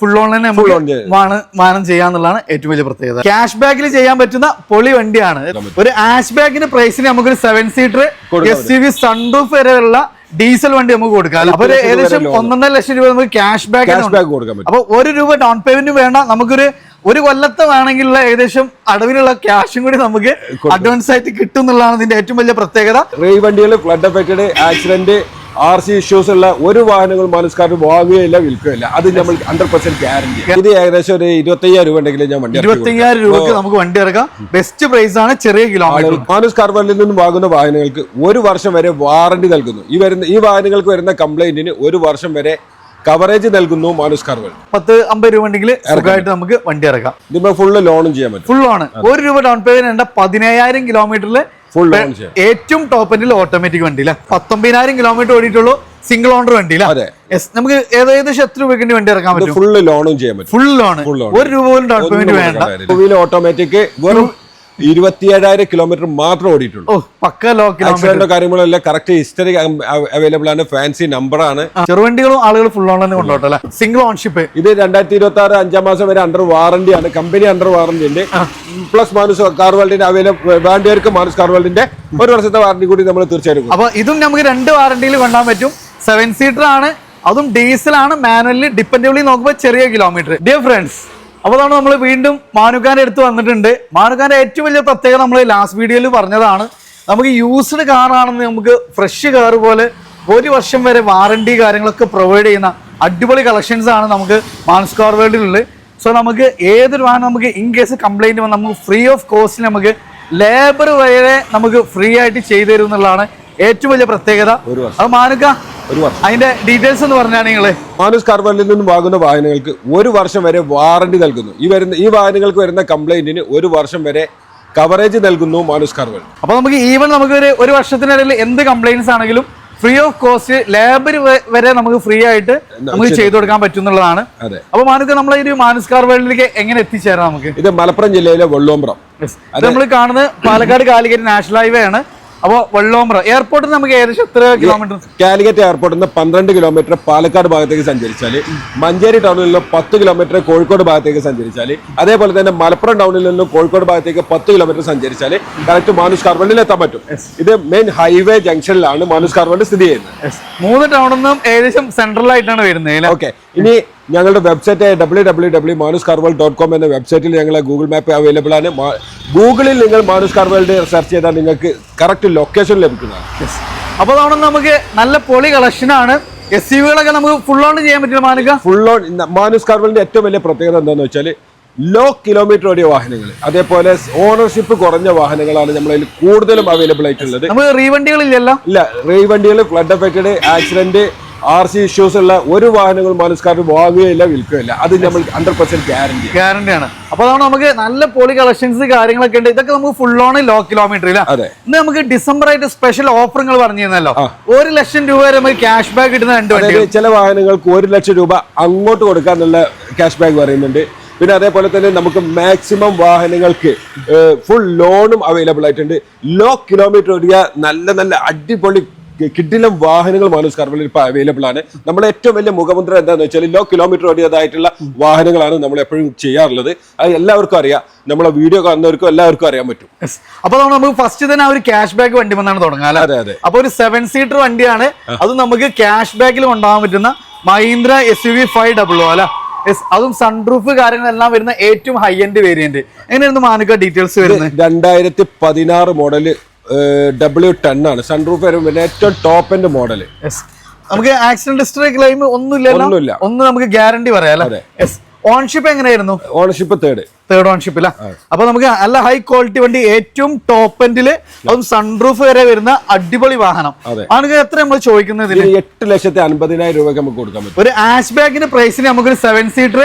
Full online ആണ് വാഹനം ചെയ്യാന്നുള്ളതാണ് ഏറ്റവും വലിയ പ്രത്യേകത. ക്യാഷ് ബാക്കിൽ ചെയ്യാൻ പറ്റുന്ന പൊളി വണ്ടിയാണ്. ഒരു ആഷ് ബാഗിന്റെ പ്രൈസിന് നമുക്കൊരു seven seater S C V sunroof വരെയുള്ള ഡീസൽ വണ്ടി നമുക്ക് കൊടുക്കാം. അപ്പൊ ഏകദേശം ഒന്നൊന്നര ലക്ഷം രൂപ നമുക്ക് ക്യാഷ് ബാക്ക് അപ്പൊ ഒരു രൂപ ഡൗൺ പേയ്മെന്റ് വേണ്ട. നമുക്കൊരു ഒരു കൊല്ലത്തെ വേണമെങ്കിലുള്ള ഏകദേശം അടവിലുള്ള ക്യാഷും കൂടി നമുക്ക് അഡ്വാൻസ് ആയിട്ട് കിട്ടും എന്നുള്ളതാണ് ഇതിന്റെ ഏറ്റവും വലിയ പ്രത്യേകത. റെയിൽ വണ്ടികൾ flood affected accident R C issues ഉള്ള ഒരു വാഹനങ്ങൾ പോലീസുകാർ വാങ്ങുകയില്ല വിൽക്കുകയില്ല. അത് നമ്മൾ ഹൺഡ്രഡ് പെർസെന്റ് ഗ്യാരണ്ടി ഇത് ഏകദേശം ഒരു ഇരുപത്തയ്യായിരം രൂപ ഉണ്ടെങ്കിൽ ഞാൻ വണ്ടി ഇരുപത്തയ്യായിരം രൂപക്ക് നമുക്ക് വണ്ടി ഇറക്കാം. ബെസ്റ്റ് പ്രൈസ് ആണ് ചെറിയ കിലോമീറ്റർ മാനുസ് കാർവലിൽ നിന്നും വാങ്ങുന്ന വാഹനങ്ങൾക്ക് ഒരു വർഷം വരെ വാറണ്ടി നൽകുന്നു. ഈ വരുന്ന ഈ വാഹനങ്ങൾക്ക് വരുന്ന കംപ്ലൈന്റിന് ഒരു വർഷം വരെ കവറേജ് നൽകുന്നു മാനുസ് കാർവൽ പത്ത് അമ്പത് രൂപ ഉണ്ടെങ്കിൽ സുഖമായിട്ട് നമുക്ക് വണ്ടി ഇറക്കാം. ഇതിപ്പോ ഫുള്ള് ലോണും ചെയ്യാൻ പറ്റും. ഫുൾ ആണ്. ഒരു രൂപ ഡൗൺ പേയ്മെന്റ് പതിനേഴായിരം പതിനയ്യായിരം കിലോമീറ്ററിൽ ഫുൾ ഏറ്റവും ടോപ്പ് എൻഡിൽ ഓട്ടോമാറ്റിക് വണ്ടി അല്ലെ പത്തൊമ്പതിനായിരം കിലോമീറ്റർ ഓടിയിട്ടുള്ളൂ സിംഗിൾ ഓണർ വണ്ടി അല്ലെ നമുക്ക് ഏതായത് ഏകദേശം എത്ര രൂപയ്ക്ക് വണ്ടി ഇറക്കാൻ പറ്റും? ഫുൾ ലോണും ചെയ്യാൻ പറ്റും. Full loan. ഒരു രൂപ പോലും ഡൗൺ പേയ്മെന്റ് വേണ്ട. ഓട്ടോമാറ്റിക് വെറും ഇരുപത്തിയേഴായിരം കിലോമീറ്റർ മാത്രം ഓടിയിട്ടുള്ളൂ. പക്ക ലോ കറക്റ്റ് ഹിസ്റ്ററി അവൈലബിൾ ആണ് ഫാൻസി നമ്പർ ആണ്. ചെറുവണ്ടികളും ആളുകൾ ഫുൾ ഓൺ തന്നെ സിംഗിൾ ഓൺഷിപ്പ് ഇത് രണ്ടായിരത്തി ഇരുപത്തി ആറ് അഞ്ചാം മാസം വരെ അണ്ടർ വാറന്റി ആണ്. കമ്പനി അണ്ടർ വാറന്റി ഉണ്ട്. പ്ലസ് മാനുസ് കാർ വേൾഡിന്റെ അവൈലബിൾ വേണ്ടിയവർക്ക് മാനുസ് കാർ വേൾഡിന്റെ ഒരു വർഷത്തെ വാറന്റി കൂടി നമ്മൾ തീർച്ചയായിട്ടും. അപ്പൊ ഇതും നമുക്ക് രണ്ട് വാറന്റിയിൽ കൊണ്ടാൻ പറ്റും. സെവൻ സീറ്റർ ആണ് അതും ഡീസൽ ആണ് മാനുവലി ഡിപ്പെൻഡബിളി നോക്കുമ്പോൾ ചെറിയ കിലോമീറ്റർ ഡിയർ ഫ്രണ്ട്സ് അപ്പോൾ അതാണ് നമ്മൾ വീണ്ടും മാനുക്കാന്റെ അടുത്ത് വന്നിട്ടുണ്ട്. മാനുക്കാന്റെ ഏറ്റവും വലിയ പ്രത്യേകത നമ്മൾ ലാസ്റ്റ് വീഡിയോയിൽ പറഞ്ഞതാണ്. നമുക്ക് യൂസ്ഡ് കാറാണെന്ന് നമുക്ക് ഫ്രഷ് കാർ പോലെ ഒരു വർഷം വരെ വാറണ്ടി കാര്യങ്ങളൊക്കെ പ്രൊവൈഡ് ചെയ്യുന്ന അടിപൊളി കളക്ഷൻസ് ആണ് നമുക്ക് മാൻസ് കാർ വേൾഡിലുള്ളത് സോ നമുക്ക് ഏതൊരു വാഹനം നമുക്ക് ഇൻ കേസ് കംപ്ലൈന്റ് വന്നാൽ നമുക്ക് ഫ്രീ ഓഫ് കോസ്റ്റ് നമുക്ക് ലേബർ വരെ നമുക്ക് ഫ്രീ ആയിട്ട് ചെയ്തു തരും എന്നുള്ളതാണ് ഏറ്റവും വലിയ പ്രത്യേകത. അത് മാനുക്ക ഒരു വർഷം. അതിന്റെ ഡീറ്റെയിൽസ് എന്ന് പറഞ്ഞാൽ നിങ്ങൾ മാനുസ് കാർ വേൾഡിൽ നിന്നും വാങ്ങുന്ന വാഹനങ്ങൾക്ക് ഒരു വർഷം വരെ വാറണ്ടി നൽകുന്നു. ഈ വരുന്ന ഈ വാഹനങ്ങൾക്ക് വരുന്ന കംപ്ലൈന്റിന് ഒരു വർഷം വരെ കവറേജ് നൽകുന്നു മാനുസ് കാർ വേൾഡ് അപ്പൊ നമുക്ക് ഈവൻ നമുക്ക് ഒരു ഒരു വർഷത്തിനിടയിൽ എന്ത് കംപ്ലൈൻസ് ആണെങ്കിലും ഫ്രീ ഓഫ് കോസ്റ്റ് ലേബർ വരെ നമുക്ക് ഫ്രീ ആയിട്ട് നമുക്ക് ചെയ്തു കൊടുക്കാൻ പറ്റും എന്നുള്ളതാണ് അതെ. അപ്പൊ മാനുക്ക് നമ്മളെ ഒരു മാനസ് കാർ വേൾഡിലേക്ക് എങ്ങനെ എത്തിച്ചേരാം നമുക്ക്? ഇത് മലപ്പുറം ജില്ലയിലെ വെള്ളോമ്പ്രം. ഇത് നമ്മൾ കാണുന്നത് പാലക്കാട് കാലിക്കറ്റ് നാഷണൽ ഹൈവേ ആണ്. അപ്പൊ വെള്ളോമ്പ്ര എയർപോർട്ടിൽ നമുക്ക് ഏകദേശം എത്ര കിലോമീറ്റർ കാലിക്കറ്റ് എയർപോർട്ടിൽ നിന്ന് പന്ത്രണ്ട് കിലോമീറ്റർ പാലക്കാട് ഭാഗത്തേക്ക് സഞ്ചരിച്ചാൽ മഞ്ചേരി ടൗണിൽ നിന്ന് പത്ത് കിലോമീറ്റർ കോഴിക്കോട് ഭാഗത്തേക്ക് സഞ്ചരിച്ചാൽ അതേപോലെ തന്നെ മലപ്പുറം ടൗണിൽ നിന്ന് കോഴിക്കോട് ഭാഗത്തേക്ക് പത്ത് കിലോമീറ്റർ സഞ്ചരിച്ചാൽ കറക്റ്റ് മാനുഷ് കാർവണ്ടിൽ എത്താൻ പറ്റും. ഇത് മെയിൻ ഹൈവേ ജംഗ്ഷനിലാണ് മാനുഷ് കാർവണ്ട് സ്ഥിതി ചെയ്യുന്നത്. മൂന്ന് ടൗണിൽ നിന്നും ഏകദേശം സെൻട്രൽ ആയിട്ടാണ് വരുന്നത്? ഓക്കെ ഇനി ഞങ്ങളുടെ website W W W Manus carworld dot com എന്ന വെബ്സൈറ്റിൽ ഞങ്ങളെ ഗൂഗിൾ മാപ്പ് അവൈലബിൾ ആണ്. ഗൂഗിളിൽ നിങ്ങൾ മാനുസ് കാർവലിന്റെ സെർച്ച് ചെയ്താൽ നിങ്ങൾക്ക് കറക്റ്റ് ലൊക്കേഷൻ ലഭിക്കുന്നതാണ്. അപ്പോൾ അതുകൊണ്ട് നമുക്ക് നല്ല പൊളി കളക്ഷൻ ആണ്. എസ് യുകളൊക്കെ നമുക്ക് ഫുൾ ഓൺ ചെയ്യാൻ പറ്റില്ല മാനുക? ഫുൾ ഓൺ മാനുസ് കാർവലിന്റെ ഏറ്റവും വലിയ പ്രത്യേകത എന്താണെന്ന് വെച്ചാൽ ലോ കിലോമീറ്റർ ഓടിയ വാഹനങ്ങൾ. അതേപോലെ ഓണർഷിപ്പ് കുറഞ്ഞ വാഹനങ്ങളാണ് നമ്മളതിൽ കൂടുതലും അവൈലബിൾ ആയിട്ടുള്ളത്. നമുക്ക് റീവണ്ടികളില്ലല്ലോ? ഇല്ല റീവണ്ടികൾ flood affected accident R C issues ഉള്ള ഒരു വാഹനങ്ങൾ മാനുസ് കാർ വാങ്ങുകയില്ല വിൽക്കുകയില്ല. അത് നമ്മൾ ഹൺഡ്രഡ് പെർസെന്റ് ഗ്യാരണ്ടി ഗ്യാരണ്ടി ആണ്. അപ്പൊ അതാണ് നമുക്ക് നല്ല പോളി കളക്ഷൻസ് കാര്യങ്ങളൊക്കെ ഉണ്ട്. ഇതൊക്കെ നമുക്ക് ഫുൾ ഓൺ ലോ കിലോമീറ്റർ ഇല്ല? അതെ. ഇന്ന് നമുക്ക് ഡിസംബർ ആയിട്ട് സ്പെഷ്യൽ ഓഫറുകൾ പറഞ്ഞു തന്നല്ലോ. ഒരു ലക്ഷം രൂപ വരെ നമുക്ക് ക്യാഷ് ബാക്ക് കിട്ടുന്ന രണ്ട് ചില വാഹനങ്ങൾക്ക് ഒരു ലക്ഷം രൂപ അങ്ങോട്ട് കൊടുക്കാന്നുള്ള ക്യാഷ് ബാക്ക് പറയുന്നുണ്ട്. പിന്നെ അതേപോലെ തന്നെ നമുക്ക് മാക്സിമം വാഹനങ്ങൾക്ക് ഫുൾ ലോണും അവൈലബിൾ ആയിട്ടുണ്ട്. ലോ കിലോമീറ്റർ ഓടിയ നല്ല നല്ല അടിപൊളി കിഡിലം വാഹനങ്ങൾ മാനൂസ് കാർബണിൽ ഇപ്പോൾ അവൈലബിൾ ആണ്. നമ്മുടെ ഏറ്റവും വലിയ മുഖമുദ്ര എന്താണെന്ന് വെച്ചാൽ ലോ കിലോമീറ്റർ ഓടിയതായിട്ടുള്ള വാഹനങ്ങളാണ് നമ്മൾ എപ്പോഴും ചെയ്യാറുള്ളത്. അത് എല്ലാവർക്കും അറിയാം. നമ്മളെ വീഡിയോ കാണുന്നവർക്കും എല്ലാവർക്കും അറിയാൻ പറ്റും. അപ്പൊ നമുക്ക് ഫസ്റ്റ് തന്നെ ഒരു ക്യാഷ് ബാക്ക് വണ്ടി വന്നാണ് തുടങ്ങാം അതെ അതെ. അപ്പൊ ഒരു സെവൻ സീറ്റർ വണ്ടിയാണ്. അത് നമുക്ക് ക്യാഷ് ബാക്കിൽ കൊണ്ടുപോകാൻ പറ്റുന്ന Mahindra S U V five double അല്ല? യെസ് അതും സൺറൂഫ് കാര്യങ്ങളെല്ലാം വരുന്ന ഏറ്റവും ഹൈ എൻഡ് വേരിയന്റ് എങ്ങനെയായിരുന്നു മാനുക്ക ഡീറ്റെയിൽസ് വരുന്നത്? രണ്ടായിരത്തി പതിനാറ് മോഡൽ ഡബ്ല്യു ടെൻ ആണ്. സൺറൂഫ് വരുമ്പോൾ ഏറ്റവും ടോപ്പ് എൻഡ് മോഡൽ നമുക്ക് ആക്സിഡന്റ് ഹിസ്റ്ററി ക്ലെയിം ഒന്നുമില്ലല്ലോ. ഒന്നുമില്ല. ഒന്നും നമുക്ക് ഗ്യാരണ്ടി പറയാം. അല്ലേ? ഓൺഷിപ്പ് എങ്ങനെയായിരുന്നു? ഓൺഷിപ്പ് തേർഡ് തേർഡ് ഓൺഷിപ്പ് അല്ല? അപ്പൊ നമുക്ക് നല്ല ഹൈ ക്വാളിറ്റി വണ്ടി ഏറ്റവും ടോപ്പ് എൻഡിൽ അതും സൺറൂഫ് വരെ വരുന്ന അടിപൊളി വാഹനം. ആണെങ്കിൽ ആണ് എത്ര നമ്മൾ ചോദിക്കുന്നത് എട്ട് ലക്ഷത്തി അൻപതിനായിരം രൂപയ്ക്ക് നമുക്ക് കൊടുക്കാൻ പറ്റും. ഒരു ആഷ് ബാഗിന്റെ പ്രൈസിന് നമുക്കൊരു seven seater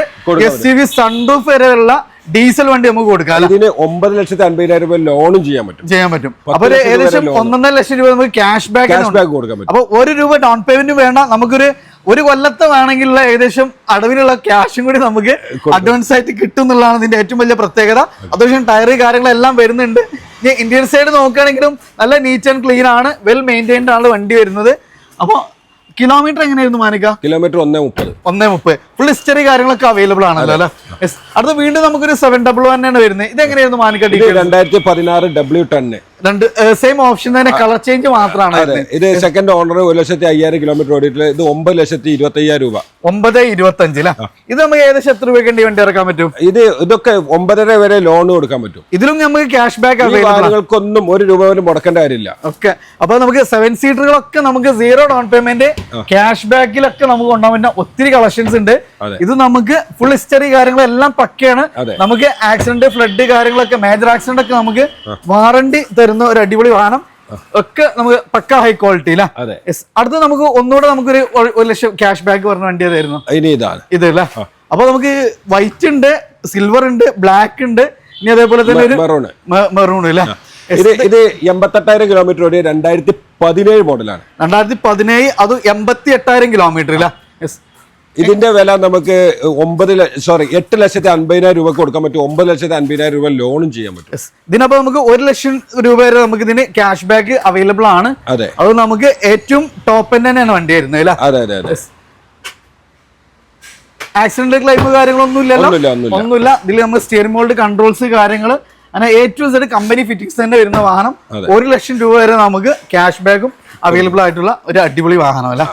S C V sunroof വരെയുള്ള ഡീസൽ വണ്ടി നമുക്ക് കൊടുക്കാം? ഇതിന് ഒമ്പത് ലക്ഷത്തി അൻപതിനായിരം രൂപ ലോണും ചെയ്യാൻ പറ്റും. ചെയ്യാൻ പറ്റും. അപ്പൊ ഏകദേശം. ഒന്നൊന്നര ലക്ഷം രൂപ നമുക്ക് ക്യാഷ് ബാക്ക് ക്യാഷ് ബാക്ക് കൊടുക്കാൻ പറ്റും അപ്പൊ ഒരു രൂപ ഡൗൺ പേയ്മെന്റ് വേണ്ട. നമുക്കൊരു ഒരു കൊല്ലത്തെ വേണമെങ്കിലുള്ള ഏകദേശം അടവിലുള്ള ക്യാഷും കൂടി നമുക്ക് അഡ്വാൻസ് ആയിട്ട് കിട്ടും എന്നുള്ളതാണ് ഇതിന്റെ ഏറ്റവും വലിയ പ്രത്യേകത. അത്യാവശ്യം ടയർ കാര്യങ്ങളെല്ലാം വരുന്നുണ്ട്. ഇനി ഇന്ത്യൻ സൈഡ് നോക്കുകയാണെങ്കിലും നല്ല നീറ്റ് ആൻഡ് ക്ലീൻ ആണ്. വെൽ മെയിന്റൈൻഡ് ആണ് വണ്ടി വരുന്നത്. അപ്പോൾ കിലോമീറ്റർ എങ്ങനെയായിരുന്നു മാനിക്ക കിലോമീറ്റർ ഒന്നേ മുപ്പത്. ഒന്നേ മുപ്പത്. ഫുൾ ഹിസ്റ്ററി കാര്യങ്ങളൊക്കെ അവൈലബിൾ ആണല്ലോ അല്ലേ? അടുത്ത് വീണ്ടും നമുക്കൊരു സെവൻ ഡബിൾ വൺ ആണ് വരുന്നത്. ഇത് എങ്ങനെയായിരുന്നു മാനിക്ക രണ്ടായിരത്തി പതിനാറ് ഡബ്ല്യൂ ടെന്ന് രണ്ട് സെയിം ഓപ്ഷൻ തന്നെ കളർ ചേഞ്ച് മാത്രമാണ്. ഇത് സെക്കൻഡ് ഓണർ ഒരു ലക്ഷത്തി അയ്യായിരം കിലോമീറ്റർ ഓടിയിട്ടില്ല ഇത് ഒമ്പത് ലക്ഷത്തി ഇരുപത്തി അയ്യായിരം രൂപ. ഒമ്പത് ഇരുപത്തി അഞ്ചില ഇത് നമുക്ക് ഏകദേശം എത്ര രൂപയ്ക്ക് വേണ്ടി ഇറക്കാൻ പറ്റും? ഇത് ഇതൊക്കെ ഒമ്പതര വരെ ലോൺ കൊടുക്കാൻ പറ്റും. ഇതിലും നമുക്ക് ക്യാഷ് ബാക്ക് കാര്യങ്ങൾക്കൊന്നും ഒരു രൂപ പോലും മുടക്കേണ്ട കാര്യമില്ല. ഓക്കെ അപ്പൊ നമുക്ക് സെവൻ സീറ്ററുകളൊക്കെ നമുക്ക് സീറോ ഡൗൺ പേയ്മെന്റ് ക്യാഷ് ബാക്കിലൊക്കെ നമുക്ക് കൊണ്ടുപോകാൻ പറ്റുന്ന ഒത്തിരി കളക്ഷൻസ് ഉണ്ട്. ഇത് നമുക്ക് ഫുൾ ഹിസ്റ്ററി കാര്യങ്ങളെല്ലാം പക്കയാണ്. നമുക്ക് ആക്സിഡന്റ് ഫ്ലഡ് കാര്യങ്ങളൊക്കെ മേജർ ആക്സിഡന്റ് ഒക്കെ നമുക്ക് വാറണ്ടി തരുന്ന ഒരു അടിപൊളി വാഹനം. ഒക്കെ നമുക്ക് പക്ക ഹൈ ക്വാളിറ്റി അല്ലേ അടുത്ത് നമുക്ക് ഒന്നുകൂടെ നമുക്കൊരു ഒരു- ലക്ഷം ക്യാഷ് ബാക്ക് പറഞ്ഞ വണ്ടി ഏതായിരുന്നു? ഇനി ഇതാണ്. ഇത് അല്ലേ അപ്പൊ നമുക്ക് വൈറ്റ് ഉണ്ട് സിൽവർ ഉണ്ട് ബ്ലാക്ക് ഉണ്ട് ഇനി അതേപോലെ തന്നെ ഒരു മെറൂൺ അല്ലേ ഇത് ഇത് എൺപത്തെട്ടായിരം കിലോമീറ്റർ ഓടിയ രണ്ടായിരത്തി പതിനേഴ് മോഡലാണ് രണ്ടായിരത്തി പതിനേഴ് അത് എൺപത്തി എട്ടായിരം കിലോമീറ്റർ അല്ലേ. ഇതിന്റെ വില നമുക്ക് ഒമ്പത് സോറി എട്ട് ലക്ഷത്തി അൻപതിനായിരം രൂപ കൊടുക്കാൻ പറ്റും. ഒമ്പത് ലക്ഷത്തി അൻപതിനായിരം രൂപ ലോണും ചെയ്യാൻ പറ്റും. ഇതിനപ്പോ നമുക്ക് ഒരു ലക്ഷം രൂപ വരെ നമുക്ക് ഇതിന് ക്യാഷ് ബാക്ക് അവൈലബിൾ ആണ്. അതെ. അത് നമുക്ക് ഏറ്റവും ടോപ്പ് തന്നെയാണ് വണ്ടി വരുന്നത് അല്ലേ? അതെ അതെ അതെ. ആക്സിഡന്റ് ക്ലൈം കാര്യങ്ങളൊന്നും ഇല്ലല്ലോ ഒന്നുമില്ല, ഇതിൽ നമ്മൾ സ്റ്റിയറിംഗ് മോൾഡ് കൺട്രോൾസ് കാര്യങ്ങൾ അങ്ങനെ A to Z company fittings തന്നെ വരുന്ന വാഹനം. ഒരു ലക്ഷം രൂപ വരെ നമുക്ക് ക്യാഷ് ബാക്കും അവൈലബിൾ ആയിട്ടുള്ള ഒരു അടിപൊളി വാഹനം അല്ല?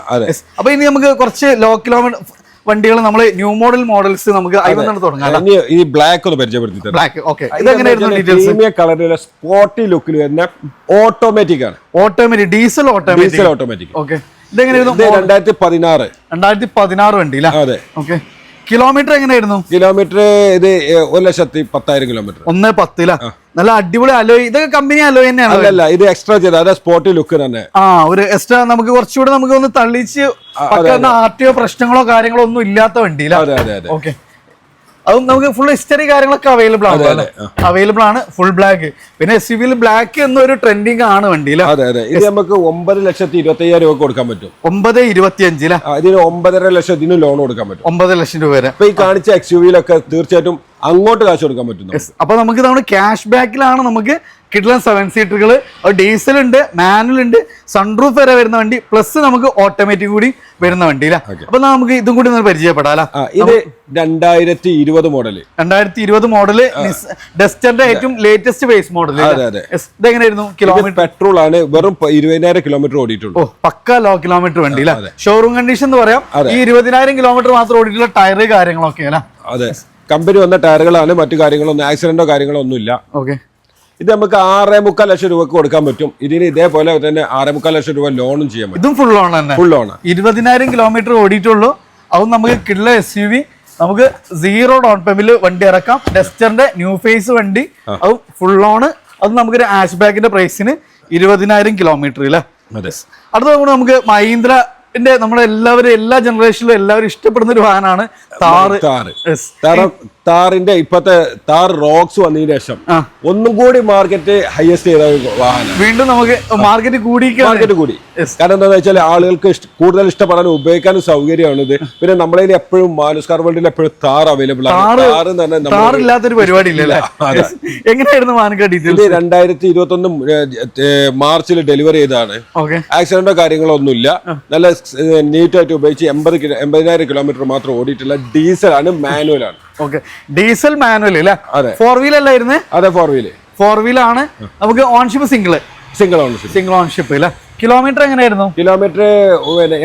അപ്പൊ ഇനി നമുക്ക് കുറച്ച് ലോ കിലോമീറ്റർ വണ്ടികൾ നമ്മൾ ന്യൂ മോഡൽ മോഡൽസ് നമുക്ക് തുടങ്ങാം ഈ ബ്ലാക്ക് ഒന്ന് പരിചയപ്പെടുത്തി ബ്ലാക്ക് ഓക്കെ ഇതെങ്ങനെയായിരുന്നു കളറിലുള്ള സ്പോർട്ടി ലുക്കിൽ വരുന്ന ഓട്ടോമാറ്റിക് ആണ്. ഓട്ടോമാറ്റിക് ഡീസൽ ഓട്ടോമാറ്റിക് ഓക്കെ ഇതെങ്ങനെയായിരുന്നു? ഇത് രണ്ടായിരത്തി പതിനാറ്. രണ്ടായിരത്തി പതിനാറ് വണ്ടി അല്ലേ? അതെ. ഓക്കെ കിലോമീറ്റർ എങ്ങനെയായിരുന്നു? കിലോമീറ്റർ ഇത് ഒരു ലക്ഷത്തി പത്തായിരം കിലോമീറ്റർ ഒന്ന് പത്തില? നല്ല അടിപൊളി അലോയ് ഇതൊക്കെ കമ്പനി അലോയ് തന്നെയാണ്? അല്ലല്ല ഇത് എക്സ്ട്രാ ചെയ്ത അതെ സ്പോർട്ടി ലുക്ക് തന്നെ. ആ ഒരു എക്സ്ട്രാ നമുക്ക് കുറച്ചുകൂടെ നമുക്ക് ഒന്ന് തള്ളിച്ച് ആർട്ടിയോ പ്രശ്നങ്ങളോ കാര്യങ്ങളോ ഒന്നും ഇല്ലാത്ത വണ്ടിയില്ല അതെ അതെ അതെ. ഓക്കെ അതും നമുക്ക് ഫുൾ ഹിസ്റ്ററി കാര്യങ്ങളൊക്കെ അവൈലബിൾ ആണ് അവൈലബിൾ ആണ് ഫുൾ ബ്ലാക്ക് പിന്നെ എസ് യു ബ്ലാക്ക് എന്നൊരു ട്രെൻഡിങ് ആണ് വണ്ടി അതെ അതെ. ഇത് നമുക്ക് ഒമ്പത് ലക്ഷത്തി ഇരുപത്തി അയ്യായിരം രൂപ കൊടുക്കാൻ പറ്റും. ഒമ്പത് ഇരുപത്തി അഞ്ചില ഇതിന് ഒമ്പതര ലക്ഷത്തിന് ലോൺ കൊടുക്കാൻ പറ്റും. ഒമ്പത് ലക്ഷം രൂപ വരെ. അപ്പൊ ഈ കാണിച്ച എക്സ് യു വിയിലൊക്കെ തീർച്ചയായിട്ടും അങ്ങോട്ട് കാശ് കൊടുക്കാൻ പറ്റും. അപ്പൊ നമുക്ക് നമ്മുടെ ക്യാഷ് ബാക്കിലാണ് നമുക്ക് കിട്ടുന്ന സെവൻ സീറ്ററുകൾ ഡീസൽ ഉണ്ട് മാനുവൽ ഉണ്ട്. സൺറൂഫ് വരെ വരുന്ന വണ്ടി പ്ലസ് നമുക്ക് ഓട്ടോമാറ്റിക് കൂടി വരുന്ന വണ്ടി അല്ലേ അപ്പൊ നമുക്ക് ഇതും കൂടി ഒന്ന് പരിചയപ്പെടാം ഇത് രണ്ടായിരത്തി ഇരുപത് മോഡൽ രണ്ടായിരത്തി ഇരുപത് മോഡൽ ഡസ്റ്ററിന്റെ ഏറ്റവും ലേറ്റസ്റ്റ് ബേസ് മോഡൽ. ഇതെങ്ങനെയായിരുന്നു? കിലോമീറ്റർ പെട്രോൾ ആണ് വെറും ഇരുപതിനായിരം കിലോമീറ്റർ ഓടിയിട്ടുള്ളൂ. ഓ പക്ക ലോ കിലോമീറ്റർ വണ്ടി അല്ലേ ഷോറൂം കണ്ടീഷൻ എന്ന് പറയാം. ഈ ഇരുപതിനായിരം കിലോമീറ്റർ മാത്രം ഓടിയിട്ടുള്ള ടയർ കാര്യങ്ങളൊക്കെ അല്ലേ അതെ. കമ്പനി വന്ന ടയറുകളാണ് മറ്റു കാര്യങ്ങളൊന്നും ആക്സിഡന്റോ കാര്യങ്ങളോ ഒന്നും ഇല്ല ഓക്കെ ഇത് നമുക്ക് ആറേ മുക്കാൽ ലക്ഷം രൂപക്ക് കൊടുക്കാൻ പറ്റും. ഇതിന് ഇതേപോലെ തന്നെ ആറേ മുക്കാൽ ലക്ഷം രൂപ ലോണും ചെയ്യാൻ പറ്റും. ഇതും ഫുൾ ലോൺ തന്നെ. ഫുൾ ലോൺ ഇരുപതിനായിരം കിലോമീറ്റർ ഓടിയിട്ടുള്ളൂ. അതും നമുക്ക് കിള്ള എസ് യു വി നമുക്ക് സീറോ ഡൗൺ പേയ്മെന്റിൽ വണ്ടി ഇറക്കാം. ഡെസ്റ്ററിന്റെ ന്യൂ ഫേസ് വണ്ടി. അതും ഫുൾ ഓൺ അത് നമുക്കൊരു ആഷ് ബാഗിന്റെ പ്രൈസിന് ഇരുപതിനായിരം കിലോമീറ്റർ അല്ലേ? അടുത്ത നമുക്ക് നമുക്ക് മഹീന്ദ്രന്റെ നമ്മളെല്ലാവരും എല്ലാ ജനറേഷനിലും എല്ലാവരും ഇഷ്ടപ്പെടുന്ന ഒരു വാഹനമാണ് താറ് താറ് താറിന്റെ ഇപ്പത്തെ താർ റോക്സ് വന്നതിന് ശേഷം. ഒന്നും കൂടി മാർക്കറ്റ് ഹയസ്റ്റ് ചെയ്ത വാഹനം. വീണ്ടും നമുക്ക് മാർക്കറ്റ് കൂടി മാർക്കറ്റ് കൂടി. കാരണം എന്താണെന്ന് വെച്ചാൽ ആളുകൾക്ക് കൂടുതൽ ഇഷ്ടപ്പെടാനും ഉപയോഗിക്കാനും സൗകര്യമാണ് ഇത്. പിന്നെ നമ്മളെ എപ്പോഴും മാനുസ് കാർ വേൾഡിൽ എപ്പോഴും താർ അവൈലബിൾ ആണ്. താർ താറില്ലാത്തൊരു പരിപാടി. എങ്ങനെയായിരുന്നു ഇത് രണ്ടായിരത്തി ഇരുപത്തി ഒന്ന് മാർച്ചിൽ ഡെലിവറി ചെയ്താണ് ആക്സിഡന്റോ കാര്യങ്ങളോ ഒന്നുമില്ല നല്ല നീറ്റായിട്ട് ഉപയോഗിച്ച് എൺപത് എൺപതിനായിരം കിലോമീറ്റർ മാത്രം ഓടിയിട്ടുള്ള ഡീസലാണ് ആണ്. ഓക്കെ ഡീസൽ മാനുവൽ അല്ലേ അതെ. ഫോർ വീൽ അല്ലായിരുന്നു അതെ ഫോർ വീൽ ഫോർ വീൽ ആണ്. നമുക്ക് ownership single single ownership single ownership അല്ലേ കിലോമീറ്റർ എങ്ങനെയായിരുന്നു? കിലോമീറ്റർ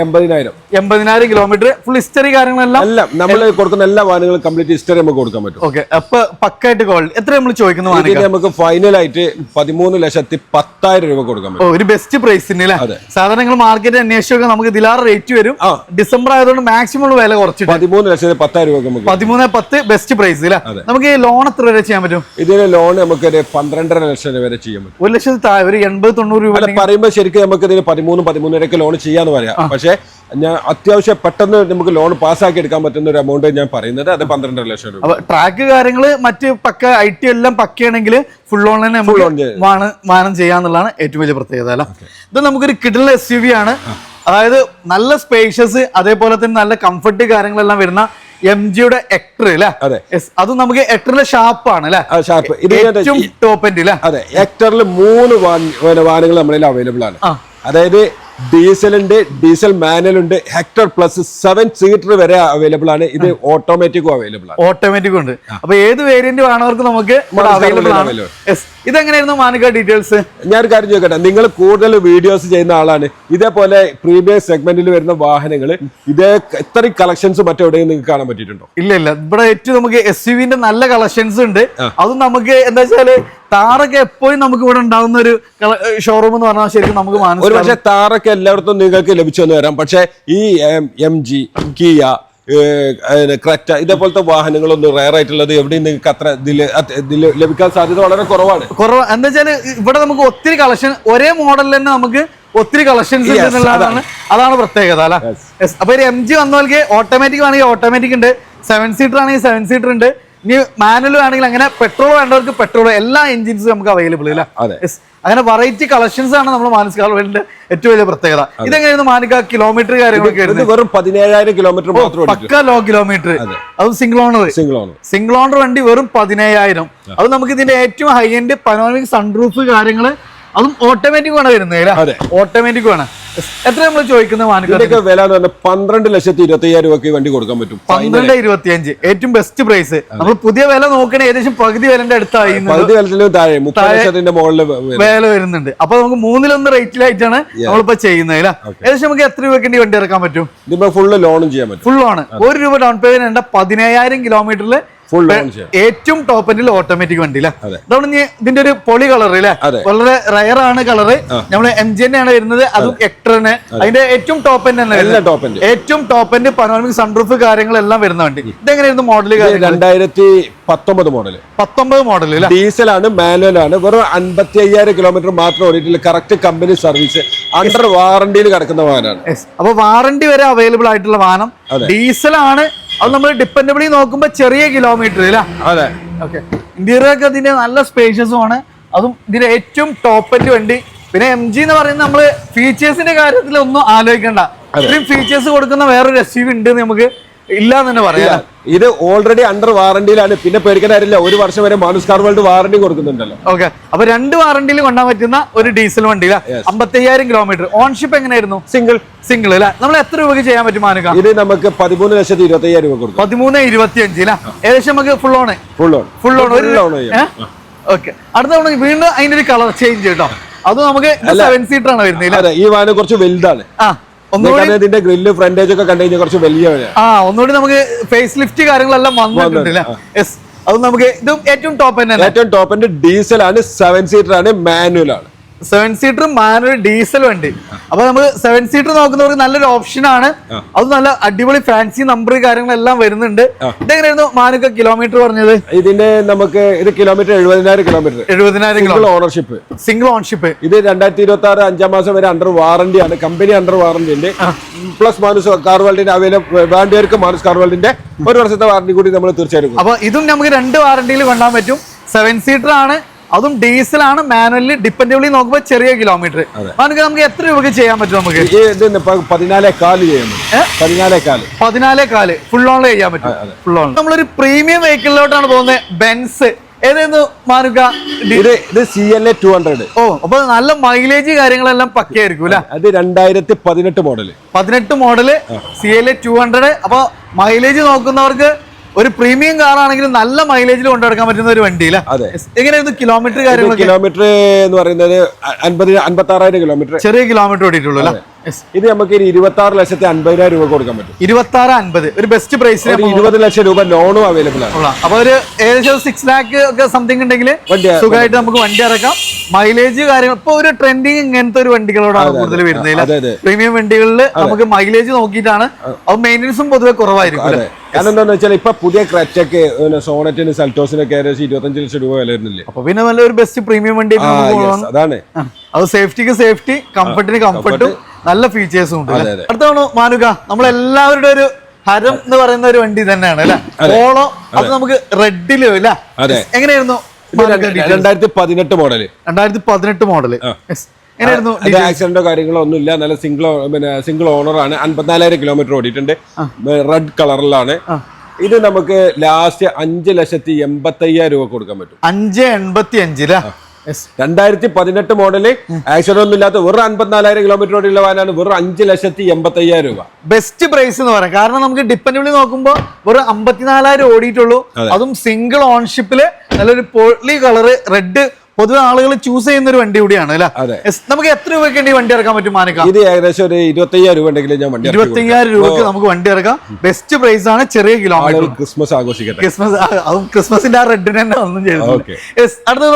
എൺപതിനായിരം. എൺപതിനായിരം കിലോമീറ്റർ ഫുൾ ഹിസ്റ്ററി കാര്യങ്ങളെല്ലാം? അല്ല നമ്മൾ കൊടുക്കുന്ന എല്ലാ വാഹനങ്ങളും കംപ്ലീറ്റ് ഹിസ്റ്ററി നമുക്ക് കൊടുക്കാൻ പറ്റും. ഓക്കെ അപ്പൊ പക്കായിട്ട് കോൾ എത്ര നമ്മൾ ചോദിക്കുന്നു നമുക്ക് ഫൈനലായിട്ട് പതിമൂന്ന് ലക്ഷത്തി പത്തായിരം രൂപ കൊടുക്കാൻ പറ്റും. ഒരു ബെസ്റ്റ് പ്രൈസിന് അല്ലേ സാധനങ്ങൾ സാധാരണ നിങ്ങൾ മാർക്കറ്റ് അന്വേഷിച്ചൊക്കെ നമുക്ക് ഇതിലാറ് റേറ്റ് വരും. ഡിസംബർ ആയതുകൊണ്ട് മാക്സിമം വില കുറച്ചിട്ട്. പതിമൂന്ന് ലക്ഷത്തി പത്തായിരം രൂപ നമുക്ക് പതിമൂന്ന് പത്ത് ബെസ്റ്റ് പ്രൈസ് അല്ലേ നമുക്ക് ഈ ലോൺ എത്ര വരെ ചെയ്യാൻ പറ്റും? ഇതിന് ലോൺ നമുക്ക് ഒരു പന്ത്രണ്ടര ലക്ഷം രൂപ വരെ ചെയ്യാൻ പറ്റും. ഒരു ലക്ഷത്തി താഴെ ഒരു എൺപത് തൊണ്ണൂറ് രൂപ പറയുമ്പോൾ ശരിക്കും നമുക്ക് ഇതിന് പതിമൂന്ന് പതിമൂന്നരക്ക് ലോൺ ചെയ്യാന്ന് പറയാം. പക്ഷേ ഞാൻ അത്യാവശ്യം പെട്ടെന്ന് നമുക്ക് ലോൺ പാസ്സാക്കി എടുക്കാൻ പറ്റുന്ന ഒരു എമൗണ്ട് ഞാൻ പറയുന്നത് അത് പന്ത്രണ്ടര ലക്ഷം രൂപ. ട്രാക്ക് കാര്യങ്ങൾ മറ്റ് പക്ക ഐ ടി എല്ലാം പക്കയാണെങ്കിൽ ഫുൾ ഓൺലൈൻ മാനം ചെയ്യാന്നുള്ളതാണ് ഏറ്റവും വലിയ പ്രത്യേകത അല്ല? ഇത് നമുക്കൊരു കിഡിൽ എസ് യു വി ആണ്. അതായത് നല്ല സ്പേഷ്യസ് അതേപോലെ തന്നെ നല്ല കംഫർട്ട് കാര്യങ്ങളെല്ലാം വരുന്ന എം ജിയുടെ എക്ടർ അല്ലേ? അതെ. അതും നമുക്ക് എക്ടറിന്റെ ഷാപ്പ് ആണ് അല്ലെ? ഷാർപ്പ് ഏറ്റവും ടോപ്പ് എൻഡ് അല്ലേ അതെ എക്ടറിൽ മൂന്ന് വാഹനങ്ങൾ നമ്മളിൽ അവൈലബിൾ ആണ്. അതായത് ഉണ്ട് ഡീസൽ മാനുവൽ ഉണ്ട് ഹെക്ടർ പ്ലസ് സെവൻ സീറ്റർ വരെ അവൈലബിൾ ആണ്. ഇത് ഓട്ടോമാറ്റിക്കും അവൈലബിൾ ആണ്. ഓട്ടോമാറ്റിക്കും ഉണ്ട്. അപ്പൊ ഏത് വേരിയന്റ് വേണവർക്ക് നമുക്ക് അവൈലബിൾ ആണ്. ഇതെങ്ങനെയായിരുന്നു മാനുക ഡീറ്റെയിൽസ് ഞാൻ ഒരു കാര്യം ചോദിക്കട്ടെ? നിങ്ങൾ കൂടുതൽ വീഡിയോസ് ചെയ്യുന്ന ആളാണ്. ഇതേപോലെ പ്രീമിയം സെഗ്മെന്റിൽ വരുന്ന വാഹനങ്ങൾ ഇതേ ഇത്രയും കളക്ഷൻസ് മറ്റെവിടെയും നിങ്ങൾക്ക് കാണാൻ പറ്റിയിട്ടുണ്ടോ? ഇല്ല ഇല്ല. ഇവിടെ ഏറ്റവും നമുക്ക് എസ് യുവിന്റെ നല്ല കളക്ഷൻസ് ഉണ്ട്. അതും നമുക്ക് എന്താ വെച്ചാൽ താറൊക്കെ എപ്പോഴും നമുക്ക് ഇവിടെ ഉണ്ടാവുന്ന ഒരു ഷോറൂം എന്ന് പറഞ്ഞാൽ ശരിക്കും നമുക്ക് മനസ്സിലാവും പക്ഷേ താറൊക്കെ എല്ലായിടത്തും നിങ്ങൾക്ക് ലഭിച്ചു വന്ന് വരാം. പക്ഷേ ഈ എം ജി കിയ ക്രെറ്റ ഇതേപോലത്തെ വാഹനങ്ങളൊന്നും റയർ ആയിട്ടുള്ളത് എവിടെയും നിങ്ങൾക്ക് അത്ര ലഭിക്കാൻ സാധ്യത വളരെ കുറവാണ്. കുറവ്. എന്താ വെച്ചാൽ ഇവിടെ നമുക്ക് ഒത്തിരി കളക്ഷൻ ഒരേ മോഡലിൽ തന്നെ നമുക്ക് ഒത്തിരി കളക്ഷൻസ് എന്നുള്ളതാണ് അതാണ് പ്രത്യേകത അല്ല. അപ്പൊ ഒരു എം ജി വന്നവർക്ക് ഓട്ടോമാറ്റിക് ആണെങ്കിൽ ഓട്ടോമാറ്റിക് ഉണ്ട്. സെവൻ സീറ്റർ ആണെങ്കിൽ സെവൻ സീറ്റർ ഉണ്ട്. ഇനി മാനുവൽ ആണെങ്കിൽ അങ്ങനെ പെട്രോൾ വേണ്ടവർക്ക് പെട്രോൾ എല്ലാ എഞ്ചിൻസും നമുക്ക് അവൈലബിൾ അല്ല അതെ. അങ്ങനെ വെറൈറ്റി കളക്ഷൻസ് ആണ് നമ്മൾ മാനസിക കാർവേലിന്റെ ഏറ്റവും വലിയ പ്രത്യേകത. ഇതെങ്ങനെയായിരുന്നു മാനിക കിലോമീറ്റർ കാര്യങ്ങളൊക്കെ വെറും പതിനേഴായിരം കിലോമീറ്റർ പക്ക ലോ കിലോമീറ്റർ അത്. Single owner single owner single owner വണ്ടി വെറും പതിനേഴായിരം. അത് നമുക്ക് ഇതിന്റെ ഏറ്റവും ഹൈ എൻഡ് പനോമിക് സൺറൂഫ് കാര്യങ്ങൾ അതും ഓട്ടോമാറ്റിക് ആണ് വരുന്നത് അതെ. ഓട്ടോമാറ്റിക് ആണ് എത്ര നമ്മൾ ചോദിക്കുന്ന ഇതിന്റെയൊക്കെ വില എന്ന് പറഞ്ഞാൽ പന്ത്രണ്ട് ലക്ഷത്തി ഇരുപത്തി അയ്യായിരം രൂപയ്ക്ക് വണ്ടി കൊടുക്കാൻ പറ്റും. പന്ത്രണ്ട് ഇരുപത്തിയഞ്ച്. ഏറ്റവും ബെസ്റ്റ് പ്രൈസ് നമ്മൾ പുതിയ വില നോക്കണ ഏകദേശം പകുതി വിലന്റെ അടുത്തായി പകുതി വിലത്തിലും താഴെ മുപ്പത് ലക്ഷത്തിന്റെ മുകളിൽ വില വരുന്നുണ്ട്. അപ്പൊ നമുക്ക് മൂന്നിലൊന്ന് റേറ്റിലായിട്ടാണ് നമ്മളിപ്പോ ചെയ്യുന്നത് അല്ല? ഏകദേശം നമുക്ക് എത്ര രൂപയ്ക്ക് വണ്ടി ഇറക്കാൻ പറ്റും? ഇതിപ്പോ ഫുള്ള് ലോണും ചെയ്യാൻ പറ്റും. ഫുൾ ആണ്. ഒരു രൂപ ഡൗൺ പേയ്മെന്റ് പതിനേഴായിരം കിലോമീറ്ററിൽ ഫുൾ ഏറ്റവും ടോപ്പ് എൻഡിൽ ഓട്ടോമാറ്റിക് വണ്ടി അല്ലേ ഇതിന്റെ ഒരു പൊളി കളർ അല്ലേ വളരെ റയർ ആണ് കളർ നമ്മൾ എം ജി ആണ് വരുന്നത്. അതും എക്ട്രന് അതിന്റെ ഏറ്റവും ടോപ്പ് എൻഡ് തന്നെ ഏറ്റവും ടോപ്പ് എൻഡ് പനോമിക് സൺറൂഫ് കാര്യങ്ങളെല്ലാം വരുന്ന വണ്ടി. ഇതെങ്ങനെയായിരുന്നു മോഡൽ രണ്ടായിരത്തി പത്തൊമ്പത് മോഡൽ പത്തൊമ്പത് മോഡൽ ഡീസൽ ആണ് മാനുവൽ ആണ് വെറും അൻപത്തി അയ്യായിരം കിലോമീറ്റർ മാത്രം ഓടിയിട്ടില്ല. കറക്റ്റ് കമ്പനി സർവീസ് അണ്ടർ വാറണ്ടിയിൽ കിടക്കുന്ന വാഹനമാണ്. അപ്പൊ വാറണ്ടി വരെ അവൈലബിൾ ആയിട്ടുള്ള വാഹനം. ഡീസൽ ആണ് അത് നമ്മൾ ഡിപ്പെൻഡബിളി നോക്കുമ്പോ ചെറിയ കിലോമീറ്റർ അല്ലേ അതെ. ഓക്കെ ഇന്റീരിയർ ഒക്കെ ഇതിന്റെ നല്ല സ്പേഷ്യസും ആണ്. അതും ഇതിന്റെ ഏറ്റവും ടോപ്പ് എൻഡ് വണ്ടി. പിന്നെ എം ജി എന്ന് പറയുന്നത് നമ്മൾ ഫീച്ചേഴ്സിന്റെ കാര്യത്തിൽ ഒന്നും ആലോചിക്കണ്ട. ഇത്രയും ഫീച്ചേഴ്സ് കൊടുക്കുന്ന വേറൊരു എസ് യു ഉണ്ട് നമുക്ക് ഇല്ല എന്ന് തന്നെ പറയാം. ഇത് ഓൾറെഡി അണ്ടർ വാറണ്ടിയിലാണ് പിന്നെ പേടിക്കേണ്ട കാര്യമില്ല. ഒരു വർഷം വരെ മാനുസ് കാർ വേൾഡ് വാറണ്ടി കൊടുക്കുന്നുണ്ടല്ലോ. ഓക്കെ അപ്പൊ രണ്ട് വാറണ്ടിയിൽ കൊണ്ടാൻ പറ്റുന്ന ഒരു ഡീസൽ വണ്ടി അമ്പത്തയ്യായിരം കിലോമീറ്റർ ഓൺഷിപ്പ് എങ്ങനെയായിരുന്നു? സിംഗിൾ സിംഗിൾ അല്ലെ? നമ്മൾ എത്ര രൂപയ്ക്ക് ചെയ്യാൻ പറ്റും മാനുക ഇത് നമുക്ക് പതിമൂന്ന് ലക്ഷത്തി ഇരുപത്തി അയ്യായിരം രൂപ കൊടുക്കും. പതിമൂന്ന് ഇരുപത്തി അഞ്ച് അല്ലെ ഏകദേശം നമുക്ക് full on full on full on ഒരു ലോൺ ഓക്കെ അടുത്ത തവണ വീണ്ടും അതിന്റെ ഒരു കളർ ചേഞ്ച് കേട്ടോ. അത് നമുക്ക് സെവൻ സീറ്റർ ആണ് വരുന്നത്? ഈ വാഹനം കുറച്ച് വലുതാണ്. ആ. ഇതിന്റെ ഗ്രില്ല് ഫ്രണ്ടേജ് ഒക്കെ കണ്ടു കഴിഞ്ഞാൽ കുറച്ച് വലിയ ആ ഒന്നുകൂടി നമുക്ക് ഫേസ് ലിഫ്റ്റ് കാര്യങ്ങളെല്ലാം വന്നിട്ടുണ്ട് അല്ലേ? യെസ് അത് നമുക്ക് ഇതും ഏറ്റവും ടോപ്പ് തന്നെ ഏറ്റവും ടോപ്പ് ഡീസൽ ആണ് സെവൻ സീറ്റർ ആണ് മാനുവൽ ആണ്. സെവൻ സീറ്ററും മാനൊരു ഡീസൽ വണ്ടി. അപ്പൊ നമ്മൾ സെവൻ സീറ്റർ നോക്കുന്നവർക്ക് നല്ലൊരു ഓപ്ഷൻ ആണ്. അത് നല്ല അടിപൊളി ഫാൻസി നമ്പർ കാര്യങ്ങളെല്ലാം വരുന്നുണ്ട്. ഇതെങ്ങനെയായിരുന്നു മാനൊക്കെ കിലോമീറ്റർ പറഞ്ഞത്? ഇതിന്റെ നമുക്ക് ഇത് കിലോമീറ്റർ എഴുപതിനായിരം കിലോമീറ്റർ എഴുപതിനായിരം kilo single ownership single ownership ഇത് രണ്ടായിരത്തി ഇരുപത്തി ആറ് അഞ്ചാം മാസം വരെ അണ്ടർ വാറന്റി ആണ്. കമ്പനി അണ്ടർ വാറന്റി ഉണ്ട്. പ്ലസ് മാനുസ് കാർ വേൾഡിന്റെ അവൈലബിൾ വേണ്ടിയവർക്ക് മാനുസ് കാർ വേൾഡിന്റെ ഒരു വർഷത്തെ വാറന്റി കൂടി നമ്മൾ തീർച്ചയായിട്ടും. അപ്പൊ ഇതും നമുക്ക് രണ്ട് വാറന്റിയിൽ കൊണ്ടാൻ പറ്റും. സെവൻ സീറ്റർ ആണ്. അതും ഡീസൽ ആണ് മാനുവലി ഡിപ്പെൻഡബിളി നോക്കുമ്പോൾ ചെറിയ കിലോമീറ്റർ. നമുക്ക് നമുക്ക് എത്ര രൂപയ്ക്ക് ചെയ്യാൻ പറ്റും നമുക്ക്? പതിനാലേ കാൽ പതിനാലേ കാൽ. പതിനാലേ കാൽ. ഫുൾ ഓൺ ചെയ്യാൻ പറ്റും. ഫുൾ ഓൺ നമ്മളൊരു പ്രീമിയം വെഹിക്കിളിലോട്ടാണ് പോകുന്നത്. ബെൻസ് ഏതായിരുന്നു മാനുക? ഡി- ഇത് ഇത് C L A two hundred ഓ അപ്പൊ നല്ല മൈലേജ് കാര്യങ്ങളെല്ലാം പക്കയായിരിക്കും അല്ലെ? അത് രണ്ടായിരത്തി പതിനെട്ട് മോഡൽ പതിനെട്ട് model C L A two hundred അപ്പൊ മൈലേജ് നോക്കുന്നവർക്ക് ഒരു പ്രീമിയം കാർ ആണെങ്കിലും നല്ല മൈലേജിൽ കൊണ്ടുനടക്കാൻ പറ്റുന്ന ഒരു വണ്ടി അല്ലേ അതെ. എങ്ങനെയായിരുന്നു കിലോമീറ്റർ കാര്യങ്ങൾ കിലോമീറ്റർ എന്ന് പറയുന്നത് അൻപത് അൻപത്തി ആറായിരം കിലോമീറ്റർ ചെറിയ കിലോമീറ്റർ ഓടിയിട്ടുള്ളൂ അല്ലേ ഇത് നമുക്ക് ഒരു ഇരുപത്തി ആറ് ലക്ഷത്തി അൻപതിനായിരം രൂപ കൊടുക്കാൻ പറ്റും. ഇരുപത്തി ആറ് അൻപത്. ഒരു ബെസ്റ്റ് പ്രൈസിന് ഒരു ഇരുപത് ലക്ഷം രൂപ ലോണും അവൈലബിൾ ആണ്. അപ്പൊ ഒരു ഏകദേശം സിക്സ് ലാക്ക് ഒക്കെ സംതിങ് ഉണ്ടെങ്കിൽ സുഖമായിട്ട് നമുക്ക് വണ്ടി ഇറക്കാം. മൈലേജ് കാര്യങ്ങൾ ഇപ്പൊ ഒരു ട്രെൻഡിങ് ഇങ്ങനത്തെ ഒരു വണ്ടികളോടാണ് കൂടുതൽ വരുന്നത് പ്രീമിയം വണ്ടികളിൽ നമുക്ക് മൈലേജ് നോക്കിയിട്ടാണ് അത്. മെയിന്റനൻസും പൊതുവെ കുറവായിരിക്കും കാരണം എന്താണെന്ന് വെച്ചാൽ ഇപ്പൊ പുതിയ ക്രറ്റക്ക് സോണറ്റിന് സൽറ്റോസിനൊക്കെ ഏകദേശം ഇരുപത്തഞ്ച് ലക്ഷം രൂപ വില വരുന്നില്ലേ അപ്പൊ പിന്നെ നല്ലൊരു ബെസ്റ്റ് പ്രീമിയം വണ്ടി അതാണ്. അത് സേഫ്റ്റിക്ക് സേഫ്റ്റി കംഫർട്ടിന് കംഫർട്ടും നല്ല ഫീച്ചേഴ്സും ഉണ്ട്? അടുത്താണ് മാനുക? നമ്മളെല്ലാവരുടെ ഒരു ഹരം എന്ന് പറയുന്ന ഒരു വണ്ടി തന്നെയാണ് അല്ലെ? ഓളോ അത് നമുക്ക് റെഡിലോ അല്ല. എങ്ങനെയായിരുന്നു രണ്ടായിരത്തി പതിനെട്ട് മോഡൽ രണ്ടായിരത്തി പതിനെട്ട് മോഡൽ ആക്സിഡന്റോ കാര്യങ്ങളോ ഒന്നും ഇല്ല നല്ല സിംഗിൾ പിന്നെ സിംഗിൾ ഓണർ ആണ്. അൻപത്തിനാലായിരം കിലോമീറ്റർ ഓടിയിട്ടുണ്ട്. റെഡ് കളറിലാണ് ഇത് നമുക്ക് ലാസ്റ്റ് അഞ്ച് ലക്ഷത്തി എൺപത്തി അയ്യായിരം രൂപ കൊടുക്കാൻ പറ്റും. അഞ്ച് എൺപത്തി അഞ്ചിൽ രണ്ടായിരത്തി പതിനെട്ട് മോഡൽ ആക്സിഡന്റ് ഒന്നും ഇല്ലാത്ത വെറും അൻപത്തിനാലായിരം കിലോമീറ്റർ ഓടിയുള്ള വാനാണ് വെറും അഞ്ച് ലക്ഷത്തി എൺപത്തി അയ്യായിരം രൂപ. ബെസ്റ്റ് പ്രൈസ് എന്ന് പറയാം. കാരണം നമുക്ക് ഡിപ്പെൻഡബിളി നോക്കുമ്പോൾ വെറും അമ്പത്തിനാലായിരം ഓടിയിട്ടുള്ളൂ. അതും. സിംഗിൾ ഓൺഷിപ്പിൽ നല്ലൊരു പൊളി കളർ റെഡ് പൊതുവെ ആളുകൾ ചൂസ് ചെയ്യുന്ന ഒരു വണ്ടി കൂടിയാണ് അല്ലെ. നമുക്ക് എത്ര രൂപയ്ക്ക് ഈ വണ്ടി ഇറക്കാൻ പറ്റും മാനക്ക ഇത് ഏകദേശം ഒരു ഇരുപത്തയ്യായിരം രൂപ ഉണ്ടെങ്കിൽ ഞാൻ വണ്ടി ഇരുപത്തയ്യായിരം രൂപയ്ക്ക് നമുക്ക് വണ്ടി ഇറക്കാം. ബെസ്റ്റ് പ്രൈസ് ആണ് ചെറിയ. Kilometre Christmas ആഘോഷിക്കട്ടെ. ക്രിസ്മസ് അതും ക്രിസ്മസിന്റെ ആ റെഡിന് തന്നെ ഒന്നും ചെയ്തു അടുത്ത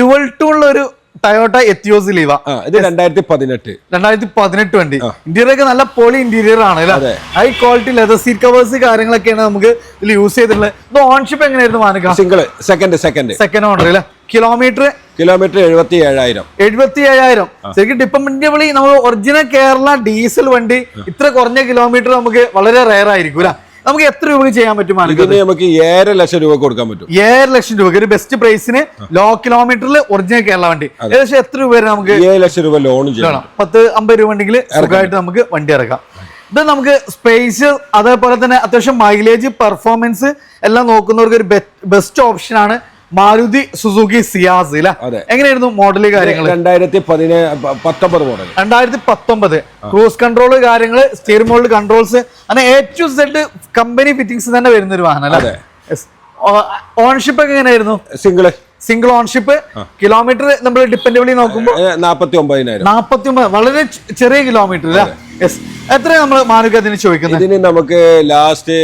ഡുവൽ ടൂളിൽ ഒരു ടയോട്ട എത്തിയോസ് ലീവ ഇത് രണ്ടായിരത്തി പതിനെട്ട് രണ്ടായിരത്തി പതിനെട്ട് വണ്ടി ഇന്റീരിയർ ഒക്കെ നല്ല പൊളി ഇന്റീരിയർ ആണ് അല്ലേ. High quality leather seat covers കാര്യങ്ങളൊക്കെയാണ് നമുക്ക് ഇതിൽ യൂസ് ചെയ്തിട്ടുള്ളത്. ഇത് ഓൺഷിപ്പ് എങ്ങനെയായിരുന്നു മാനക്ക single second second second owner അല്ലേ? കിലോമീറ്റർ കിലോമീറ്റർ എഴുപത്തി ഏഴായിരം എഴുപത്തി ഏഴായിരം ശരിക്കും ഡിപ്പെൻഡബിളി നമ്മൾ ഒറിജിനൽ കേരള ഡീസൽ വണ്ടി ഇത്ര കുറഞ്ഞ കിലോമീറ്റർ നമുക്ക് വളരെ റയർ ആയിരിക്കും അല്ലേ? നമുക്ക് എത്ര രൂപ ചെയ്യാൻ പറ്റും നമുക്ക് ഏഴര ലക്ഷം രൂപ കൊടുക്കാൻ പറ്റും. ഏഴര ലക്ഷം രൂപ. ഒരു ബെസ്റ്റ് പ്രൈസിന് ലോ കിലോമീറ്ററിൽ ഒറിജിനൽ കേരള വണ്ടി. ഏകദേശം എത്ര രൂപ വരെ നമുക്ക് ഏഴ് ലക്ഷം രൂപ ലോൺ ചെയ്യണം. പത്ത് അമ്പത് രൂപ ഉണ്ടെങ്കിൽ സുഖമായിട്ട് നമുക്ക് വണ്ടി ഇറക്കാം. ഇത് നമുക്ക് സ്പേസ് അതേപോലെ തന്നെ അത്യാവശ്യം മൈലേജ് പെർഫോമൻസ് എല്ലാം നോക്കുന്നവർക്ക് ഒരു ബെസ്റ്റ് ഓപ്ഷൻ ആണ്. മാരുതി സുസുക്കി സിയാസ് അല്ലെ. എങ്ങനെയായിരുന്നു മോഡൽ കാര്യങ്ങൾ രണ്ടായിരത്തി പതിനൊമ്പത് പത്തൊമ്പത് മോഡൽ രണ്ടായിരത്തി പത്തൊമ്പത്. ക്രൂസ് കൺട്രോൾ കാര്യങ്ങൾ സ്റ്റിയറിംഗ് മോൾഡ് കൺട്രോൾസ് അങ്ങനെ A to Z company fittings തന്നെ വരുന്ന ഒരു വാഹനം അല്ലേ? ഓൺഷിപ്പ് ഒക്കെ എങ്ങനെയായിരുന്നു? സിംഗിൾ സിംഗിൾ ഓൺഷിപ്പ് കിലോമീറ്റർ നമ്മൾ ഡിപ്പെൻഡബിളി നോക്കുമ്പോൾ നാപ്പത്തി ഒമ്പതിനായിരം നാപ്പത്തി ഒമ്പത് വളരെ ചെറിയ കിലോമീറ്റർ അല്ലേ? യെസ് എത്ര നമ്മൾ മാനുക അതിന് ചോദിക്കുന്നത് ഇതിന് നമുക്ക് ലാസ്റ്റ്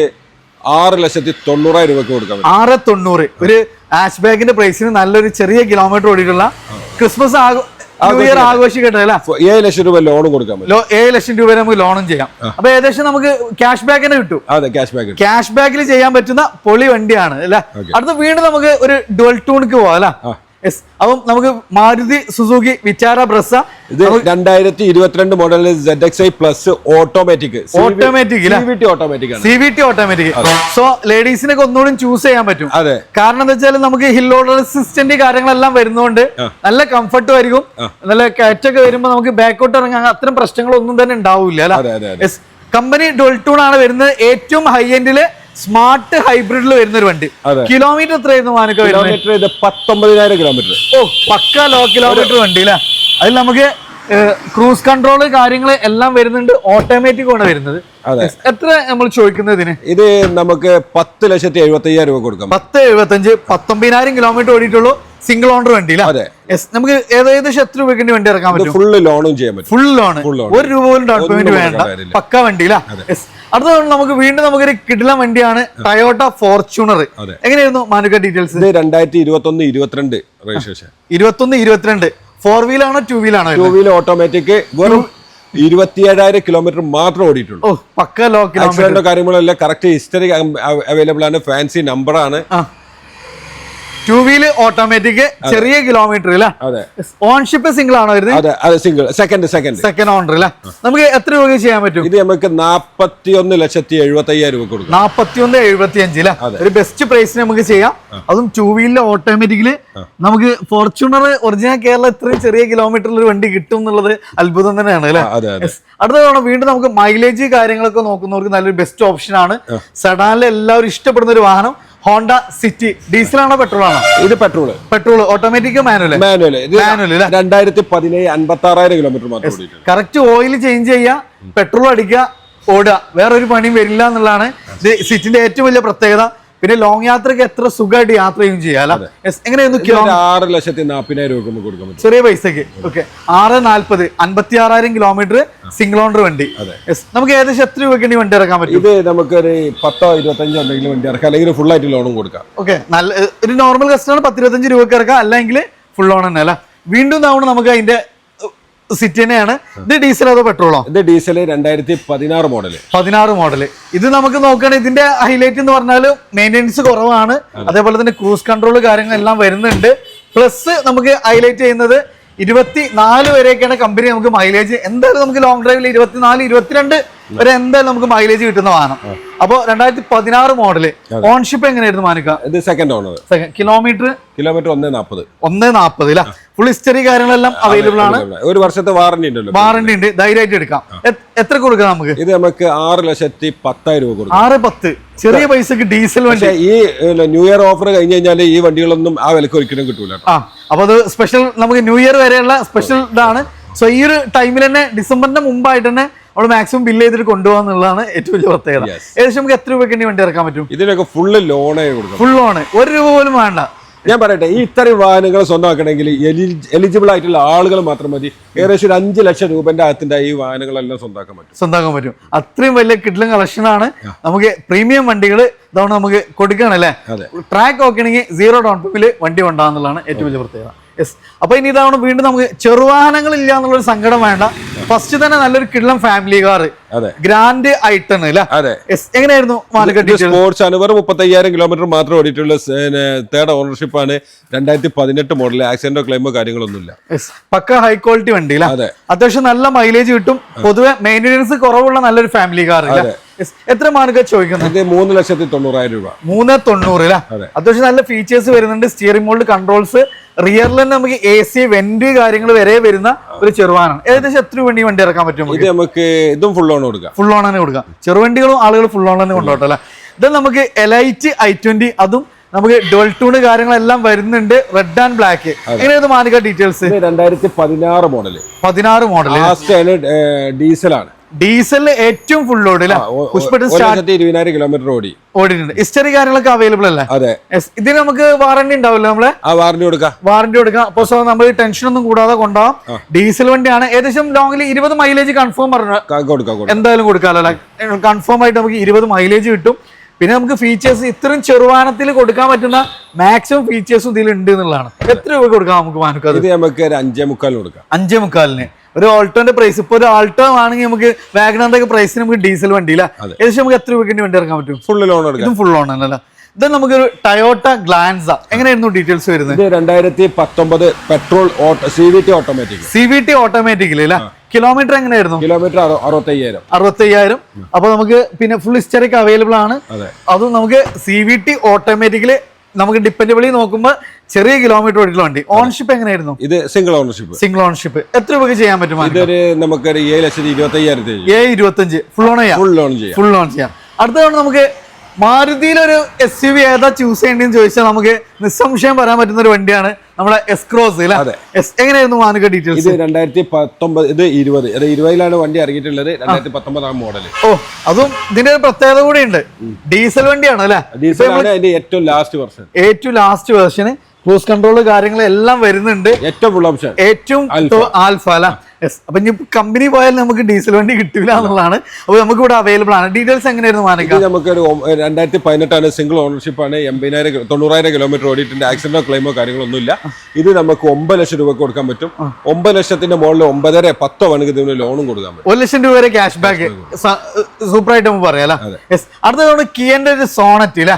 ആറ് ലക്ഷത്തി തൊണ്ണൂറായിരം രൂപക്ക് കൊടുക്കാം ആറ് തൊണ്ണൂറ്. ഒരു ആഷ് ബാഗിന്റെ പ്രൈസിന് നല്ലൊരു ചെറിയ കിലോമീറ്റർ ഓടിയിട്ടുള്ള ക്രിസ്മസ് ന്യൂ ഇയർ ആഘോഷിക്കട്ടെ അല്ലേ? ഏഴ് ലക്ഷം രൂപ ലോൺ കൊടുക്കാൻ ലോ ഏഴ് ലക്ഷം രൂപ നമുക്ക് ലോണും ചെയ്യാം. അപ്പൊ ഏകദേശം നമുക്ക് ക്യാഷ് ബാക്ക് തന്നെ കിട്ടും. അതെ ക്യാഷ് ബാക്ക് ക്യാഷ് ബാക്കിൽ ചെയ്യാൻ പറ്റുന്ന പൊളി വണ്ടിയാണ് അല്ലെ. അടുത്ത വീണ്ടും നമുക്ക് ഒരു ഡുവൽ ടൂണിക്ക് പോവാം അല്ലെ? അപ്പം നമുക്ക് മാരുതി സുസുക്കി വിചാര ബ്രസ ഇത് രണ്ടായിരത്തി ഇരുപത്തിരണ്ട് model Z X I plus automatic automatic automatic C V T automatic so ലേഡീസിനൊക്കെ ഒന്നുകൂടി ചൂസ് ചെയ്യാൻ പറ്റും. അതെ. കാരണം എന്താ വെച്ചാൽ നമുക്ക് ഹിൽ ഓർഡർ അസിസ്റ്റന്റ് കാര്യങ്ങളെല്ലാം വരുന്നതുകൊണ്ട് നല്ല കംഫർട്ടും ആയിരിക്കും. നല്ല കയറ്റൊക്കെ വരുമ്പോൾ നമുക്ക് ബാക്കോട്ട് ഇറങ്ങാൻ അത്തരം പ്രശ്നങ്ങളൊന്നും തന്നെ ഉണ്ടാവില്ല അല്ലേ. കമ്പനി ഡൊൾട്ടൂൺ ആണ് വരുന്നത് ഏറ്റവും ഹൈ എൻഡിൽ സ്മാർട്ട് ഹൈബ്രിഡിൽ വരുന്ന ഒരു വണ്ടി കിലോമീറ്റർ എത്രയായിരുന്നു മാനക്ക കിലോമീറ്റർ ഇത് പത്തൊമ്പതിനായിരം കിലോമീറ്റർ. ഓ പക്ക ലോ കിലോമീറ്റർ വണ്ടി അല്ലേ? അതിൽ നമുക്ക് ക്രൂസ് കൺട്രോൾ കാര്യങ്ങൾ എല്ലാം വരുന്നുണ്ട്. ഓട്ടോമാറ്റിക് ആണ് വരുന്നത്. എത്ര നമ്മൾ ചോദിക്കുന്നത് ഇതിന്? ഇത് നമുക്ക് പത്ത് ലക്ഷത്തി എഴുപത്തി അയ്യായിരം രൂപ കൊടുക്കാം. പത്ത് എഴുപത്തി അഞ്ച് പത്തൊമ്പതിനായിരം കിലോമീറ്റർ ഓടിയിട്ടുള്ളൂ സിംഗിൾ ഓണർ വണ്ടി അല്ലേ. നമുക്ക് ഏകദേശം എത്ര രൂപയ്ക്ക് വണ്ടി ഇറക്കാൻ പറ്റും? ഫുൾ ലോണും ചെയ്യാൻ പറ്റും. ഫുൾ ലോൺ ഒരു രൂപ പോലും ഡൗൺ പേയ്മെന്റ് വേണ്ട. പക്ക വണ്ടി അല്ലേ? അടുത്ത നമുക്ക് വീണ്ടും നമുക്കൊരു കിടിലം വണ്ടിയാണ് ടയോട്ട ഫോർച്യൂണർ. എങ്ങനെയായിരുന്നു മാനുക ഡീറ്റെയിൽസ് ഇത് രണ്ടായിരത്തി ഇരുപത്തി ഒന്ന് ഇരുപത്തിരണ്ട്. രജിസ്ട്രേഷൻ ഇരുപത്തൊന്ന് ഇരുപത്തിരണ്ട് ഫോർ വീലാണോ ടു വീലാണോ ടൂ വീൽ ഓട്ടോമാറ്റിക് വെറും ഇരുപത്തിയേഴായിരം കിലോമീറ്റർ മാത്രം ഓടിയിട്ടുള്ളൂ. പക്ക ലോ ആക്സിഡന്റോ കറക്റ്റ് ഹിസ്റ്ററി അവൈലബിൾ ആണ് ഫാൻസി നമ്പർ ആണ്. ടു വീൽ ഓട്ടോമാറ്റിക് ചെറിയ കിലോമീറ്റർ അല്ലേ ഓൺഷിപ്പ് സിംഗിൾ ആണോ വരുന്നത്? അതെ അതെ single second second second owner അല്ലേ നമുക്ക് എത്ര രൂപ ചെയ്യാൻ പറ്റും? ഇത് നമുക്ക് നാപ്പത്തി ഒന്ന് ലക്ഷത്തി എഴുപത്തി അയ്യായിരം രൂപ കൊടുക്കും. നാപ്പത്തിയൊന്ന് എഴുപത്തി അഞ്ച് ഒരു ബെസ്റ്റ് പ്രൈസിന് നമുക്ക് ചെയ്യാം. അതും ടൂ വീലിലെ ഓട്ടോമാറ്റിക്കിൽ നമുക്ക് ഫോർച്യൂണർ ഒറിജിനൽ കേരള ഇത്രയും ചെറിയ കിലോമീറ്ററിൽ ഒരു വണ്ടി കിട്ടും എന്നുള്ളത് അത്ഭുതം തന്നെയാണ് അല്ലേ. അടുത്ത തവണ വീണ്ടും നമുക്ക് മൈലേജ് കാര്യങ്ങളൊക്കെ നോക്കുന്നവർക്ക് നല്ലൊരു ബെസ്റ്റ് ഓപ്ഷൻ ആണ്. സെഡാനിലെ എല്ലാവരും ഇഷ്ടപ്പെടുന്ന ഒരു വാഹനം. Honda City. ഡീസലാണോ പെട്രോൾ. ആണോ ഇത് petrol petrol automatic manual manual manual? രണ്ടായിരത്തി പതിനേഴ് അൻപത്തി ആറായിരം കിലോമീറ്റർ മാത്രം കറക്റ്റ് ഓയിൽ ചേഞ്ച് ചെയ്യുക പെട്രോൾ അടിക്കുക ഓടുക. വേറൊരു പണിയും വരില്ല എന്നുള്ളതാണ്. ഇത് സിറ്റിന്റെ ഏറ്റവും വലിയ പ്രത്യേകത. പിന്നെ ലോങ് യാത്രയ്ക്ക് എത്ര സുഖമായിട്ട് യാത്രയും ചെയ്യും. ആറ് ലക്ഷത്തി നാപ്പതിനായിരം രൂപ കൊടുക്കാൻ പറ്റും. ചെറിയ പൈസക്ക് ഓക്കെ ആറ് നാല്പത് അൻപത്തി ആറായിരം കിലോമീറ്റർ സിംഗിൾ ഓണർ വണ്ടി. നമുക്ക് ഏകദേശം എത്ര രൂപയ്ക്ക് വണ്ടി ഇറക്കാൻ പറ്റും? ഇത് നമുക്ക് ഒരു പത്തോ ഇരുപത്തഞ്ചോ എന്തെങ്കിലും വണ്ടി ഇറക്കാം. അല്ലെങ്കിൽ ഫുൾ ആയിട്ട് ലോണും കൊടുക്കാം. ഓക്കെ നല്ല ഒരു നോർമൽ കസ്റ്റമർ പത്ത് ഇരുപത്തഞ്ച് രൂപയ്ക്ക് ഇറക്കാം. അല്ലെങ്കിൽ ഫുൾ ഓൺ തന്നെ അല്ല? വീണ്ടും തവണ നമുക്ക് അതിന്റെ സിറ്റി തന്നെയാണ്. ഇത് ഡീസൽ അതോ പെട്രോളോ ഇത് ഡീസൽ രണ്ടായിരത്തി പതിനാറ് മോഡൽ പതിനാറ് മോഡൽ ഇത് നമുക്ക് നോക്കുകയാണെങ്കിൽ ഇതിന്റെ ഹൈലൈറ്റ് എന്ന് പറഞ്ഞാൽ മെയിന്റെനൻസ് കുറവാണ്. അതേപോലെ തന്നെ ക്രൂസ് കൺട്രോൾ കാര്യങ്ങളെല്ലാം വരുന്നുണ്ട്. പ്ലസ് നമുക്ക് ഹൈലൈറ്റ് ചെയ്യുന്നത് ഇരുപത്തി നാല് വരെയൊക്കെയാണ് കമ്പനി നമുക്ക് മൈലേജ് എന്തായാലും നമുക്ക് ലോങ് ഡ്രൈവിൽ ഇരുപത്തിനാല് ഇരുപത്തിരണ്ട് വരെ എന്തായാലും നമുക്ക് മൈലേജ് കിട്ടുന്ന വാഹനം. അപ്പോൾ രണ്ടായിരത്തി പതിനാറ് മോഡൽ ഓൺഷിപ്പ് എങ്ങനെയായിരുന്നു മാനിക്ക? ഇത് സെക്കൻഡ് ഓണർ കിലോമീറ്റർ കിലോമീറ്റർ ഒന്ന് നാൽപ്പത് ഒന്ന് നാൽപ്പത് അല്ല ഫുൾ ഹിസ്റ്ററി കാര്യങ്ങളെല്ലാം അവൈലബിൾ ആണ്. ഒരു വർഷത്തെ വാറന്റി ഉണ്ടല്ലോ. വാറണ്ടി ഉണ്ട്. ധൈര്യമായിട്ട് എടുക്കാം. എത്ര കൊടുക്കാം നമുക്ക്? ഇത് നമുക്ക് ആറ് ലക്ഷത്തി പത്തായിരം രൂപ കൊടുക്കും. ആറ് പത്ത്. ചെറിയ പൈസക്ക് ഡീസൽ വണ്ടി. ഈ ന്യൂ ഇയർ ഓഫർ കഴിഞ്ഞ് കഴിഞ്ഞാൽ ഈ വണ്ടികളൊന്നും ആ വിലക്ക് ഒരിക്കലും കിട്ടൂല. ആ അപ്പൊ അത് സ്പെഷ്യൽ നമുക്ക് ന്യൂ ഇയർ വരെയുള്ള സ്പെഷ്യൽ ഇതാണ്. സോ ഈ ഒരു ടൈമിൽ തന്നെ ഡിസംബറിന്റെ മുമ്പായിട്ട് തന്നെ നമ്മൾ മാക്സിമം ബില്ല് ചെയ്തിട്ട് കൊണ്ടുപോകാന്നുള്ളതാണ് ഏറ്റവും വലിയ പ്രത്യേകത. ഏകദേശം നമുക്ക് എത്ര രൂപയ്ക്ക് വണ്ടി ഇറക്കാൻ പറ്റും? ഇതിനൊക്കെ ഫുള്ള് ലോണേ കൊടുക്കും. ഫുൾ ലോണ് ഒരു രൂപ പോലും വേണ്ട. ഞാൻ പറയട്ടെ ഈ ഇത്തരം വാഹനങ്ങൾ സ്വന്തമാക്കണമെങ്കിൽ എലിജിബിൾ ആയിട്ടുള്ള ആളുകൾ മാത്രം മതി. ഏകദേശം ഒരു അഞ്ച് ലക്ഷം രൂപന്റെ അകത്തിന്റെ ഈ വാഹനങ്ങളെല്ലാം സ്വന്തമാക്കാൻ പറ്റും. സ്വന്തമാക്കാൻ പറ്റും. അത്രയും വലിയ കിഡ്ലും കളക്ഷനാണ് നമുക്ക് പ്രീമിയം വണ്ടികൾ ഇതാണ് നമുക്ക് കൊടുക്കണം അല്ലേ ട്രാക്ക് നോക്കണമെങ്കിൽ സീറോ ഡൗൺ പേയ്മെന്റിൽ വണ്ടി ഉണ്ടാകുന്നതാണ് ഏറ്റവും വലിയ പ്രത്യേകത. യെസ് അപ്പൊ ഇനി ഇതാണ് വീണ്ടും നമുക്ക് ചെറുവാഹനങ്ങൾ ഇല്ല എന്നുള്ളൊരു സങ്കടം വേണ്ട. ഫസ്റ്റ് തന്നെ നല്ലൊരു കിള്ളം family car grand i ten അല്ലേ? എങ്ങനെയായിരുന്നു സ്പോർട്സ് ആണ് വെറും മുപ്പത്തയ്യായിരം കിലോമീറ്റർ മാത്രം ഓടിയിട്ടുള്ള തേർഡ് ഓണർഷിപ്പ് ആണ് രണ്ടായിരത്തി പതിനെട്ട് മോഡൽ ആക്സിഡന്റോ ക്ലെയിമോ കാര്യങ്ങളൊന്നുമില്ല. പക്ക ഹൈ ക്വാളിറ്റി വണ്ടി അത്യാവശ്യം നല്ല മൈലേജ് കിട്ടും. പൊതുവെ മെയിന്റെനൻസ് കുറവുള്ള നല്ലൊരു ഫാമിലി കാർ. എത്ര മാർക്ക ചോദിക്കുന്നത്? മൂന്ന് ലക്ഷത്തി തൊണ്ണൂറായിരം രൂപ. മൂന്ന് തൊണ്ണൂറ് അല്ലേ അത്യാവശ്യം നല്ല ഫീച്ചേഴ്സ് വരുന്നുണ്ട്. സ്റ്റിയറിംഗ് മോൾഡ് കൺട്രോൾസ് റിയറിൽ തന്നെ നമുക്ക് എ സി വെന്റ് കാര്യങ്ങൾ വരെ വരുന്ന ഒരു ചെറുവാനാണ്. ഏകദേശം എത്ര വേണ്ടി വണ്ടി ഇറക്കാൻ പറ്റും ഇത് നമുക്ക് ഇതും ഫുൾ ഓൺ കൊടുക്കാം. ഫുൾ ഓൺ തന്നെ കൊടുക്കാം. ചെറുവണ്ടികളും ആളുകൾ ഫുൾ ഓൺ തന്നെ കൊണ്ടോട്ടെ അല്ലേ? ഇത് നമുക്ക് എലൈറ്റ് ഐ ട്വന്റി അതും നമുക്ക് ഡുവൽ ടൂണ് കാര്യങ്ങളെല്ലാം വരുന്നുണ്ട്. റെഡ് ആൻഡ് ബ്ലാക്ക് എങ്ങനെയായിരുന്നു മാനിക ഡീറ്റെയിൽസ് രണ്ടായിരത്തി പതിനാറ് മോഡൽ പതിനാറ് മോഡൽ ഡീസലാണ് ഡീസലിൽ ഏറ്റവും ഫുൾ ലോഡ് ഇരുപതിനായിരം കിലോമീറ്റർ ഓടി. ഓടിയിട്ടുണ്ട്. ഹിസ്റ്ററി കാര്യങ്ങളൊക്കെ അവൈലബിൾ അല്ലേ? അതെ. ഇതിന് നമുക്ക് വാറണ്ടി ഉണ്ടാവില്ല നമ്മളെ? വാറന്റി കൊടുക്കാം. വാറണ്ടി കൊടുക്കാം. അപ്പൊ സോ നമ്മൾ ടെൻഷൻ ഒന്നും കൂടാതെ കൊണ്ടുപോകാം. ഡീസൽ വണ്ടിയാണ്. ഏകദേശം ലോങ്ങിൽ ഇരുപത് മൈലേജ് കൺഫേം പറഞ്ഞു എന്തായാലും കൊടുക്കാമല്ലോ കൺഫേം ആയിട്ട് നമുക്ക് ഇരുപത് മൈലേജ് കിട്ടും. പിന്നെ നമുക്ക് ഫീച്ചേഴ്സ് ഇത്രയും ചെറുവാനത്തിൽ കൊടുക്കാൻ പറ്റുന്ന മാക്സിമം ഫീച്ചേഴ്സും ഇതിൽ ഉണ്ട് എന്നുള്ളതാണ്. എത്ര രൂപ കൊടുക്കാം നമുക്ക് മാനുക്കത് ഇത് നമുക്ക് ഒരു അഞ്ചേ മുക്കാലിന് കൊടുക്കാം. അഞ്ചേ മുക്കാലിന്. ഒരു ഓൾട്ടോന്റെ പ്രൈസ് ഇപ്പൊ ഒരു ഓൾട്ടോ ആണെങ്കിൽ നമുക്ക് വാഗണറിന്റെ ഒക്കെ പ്രൈസിന് നമുക്ക് ഡീസൽ വണ്ടി ഇല്ല. ഏകദേശം നമുക്ക് എത്ര രൂപയ്ക്ക് വണ്ടി ഇറക്കാൻ പറ്റും? ഫുൾ ലോൺ എടുക്കാം. ഇതും ഫുൾ ലോൺ അല്ലല്ലോ ഇത് നമുക്കൊരു ടയോട്ട ഗ്ലാൻസ എങ്ങനെയായിരുന്നു ഡീറ്റെയിൽസ് വരുന്നത്? രണ്ടായിരത്തി പത്തൊമ്പത് petrol C V T automatic C V T ഓട്ടോമാറ്റിക്കില്ല kilometre എങ്ങനെയായിരുന്നു? കിലോമീറ്റർ അറുപത്തയ്യായിരം. അറുപത്തയ്യായിരം. അപ്പൊ നമുക്ക് പിന്നെ ഫുൾ ഹിസ്റ്ററിക് അവൈലബിൾ ആണ്. അതെ. നമുക്ക് സി വി ടി ഓട്ടോമാറ്റിക്കലി നമുക്ക് ഡിപ്പെൻഡബിളി നോക്കുമ്പോൾ ചെറിയ കിലോമീറ്റർ ഓടിക്കുന്ന വണ്ടി. ഓൺഷിപ്പ് എങ്ങനെയായിരുന്നു? ഇത് സിംഗിൾ ഓണർഷിപ്പ് സിംഗിൾ ഓണർഷിപ്പ് എത്ര രൂപയ്ക്ക് ചെയ്യാൻ പറ്റും ഇതൊരു നമുക്ക് ഏഴ് ലക്ഷത്തി ഇരുപത്തി ഏഴ് ഇരുപത്തഞ്ച്. ഫുൾ ഓൺ ചെയ്യാം. ഫുൾ ലോൺ ചെയ്യാം. ഫുൾ ഓൺ ചെയ്യാം. അടുത്തതാണ് നമുക്ക് മാരുതിയിലൊരു എസ് യു വി ഏതാ ചൂസ് ചെയ്യേണ്ടതെന്ന് ചോദിച്ചാൽ നമുക്ക് നിസ്സംശയം പറയാൻ പറ്റുന്ന ഒരു വണ്ടിയാണ് നമ്മളെ എസ്ക്രോസ് എങ്ങനെയായിരുന്നു മാനുക ഡീറ്റെയിൽസ് ഇത് രണ്ടായിരത്തി പത്തൊമ്പത് ഇത് ഇരുപത്. അത് ഇരുപതിലാണ് വണ്ടി ഇറങ്ങിയിട്ടുള്ളത്. രണ്ടായിരത്തി പത്തൊമ്പതാം മോഡൽ ഓ അതും ഇതിന്റെ ഒരു പ്രത്യേകത കൂടി ഉണ്ട്. ഡീസൽ വണ്ടിയാണ് അല്ലെ? ഡീസൽ ഏറ്റവും ലാസ്റ്റ് വെർഷൻ ഏറ്റവും ലാസ്റ്റ് വേർഷന് ക്രൂസ് കൺട്രോൾ കാര്യങ്ങളെല്ലാം വരുന്നുണ്ട്. ഏറ്റവും ഫുൾ ഓപ്ഷൻ ഏറ്റവും ആൽഫ അല്ല? യെസ് അപ്പൊ ഇനി കമ്പനി പോയാൽ നമുക്ക് ഡീസൽ വണ്ടി കിട്ടില്ല എന്നുള്ളതാണ്. അപ്പൊ നമുക്ക് ഇവിടെ അവൈലബിൾ ആണ്. ഡീറ്റെയിൽസ് എങ്ങനെയായിരുന്നു മാനക്ക നമുക്കൊരു ഒം- രണ്ടായിരത്തി പതിനെട്ടാണ് സിംഗിൾ ഓണർഷിപ്പ് ആണ്. എൺപതിനായിരം തൊണ്ണൂറായിരം കിലോമീറ്റർ ഓടിയിട്ടുണ്ട്. ആക്സിഡന്റോ ക്ലെയിമോ കാര്യങ്ങളൊന്നും ഇത് നമുക്ക് ഒമ്പത് ലക്ഷം രൂപ കൊടുക്കാൻ പറ്റും. ഒമ്പത് ലക്ഷത്തിന്റെ മുകളിൽ ഒമ്പതര പത്തോ വേണമെങ്കിൽ ഇതിന് ലോണും കൊടുക്കാൻ പറ്റും. ഒരു ലക്ഷം രൂപ വരെ ക്യാഷ് ബാക്ക് സൂപ്പർ ആയിട്ട് നമുക്ക് പറയാം അല്ലേ? യെസ് കിയന്റെ ഒരു സോണറ്റ് അല്ലേ?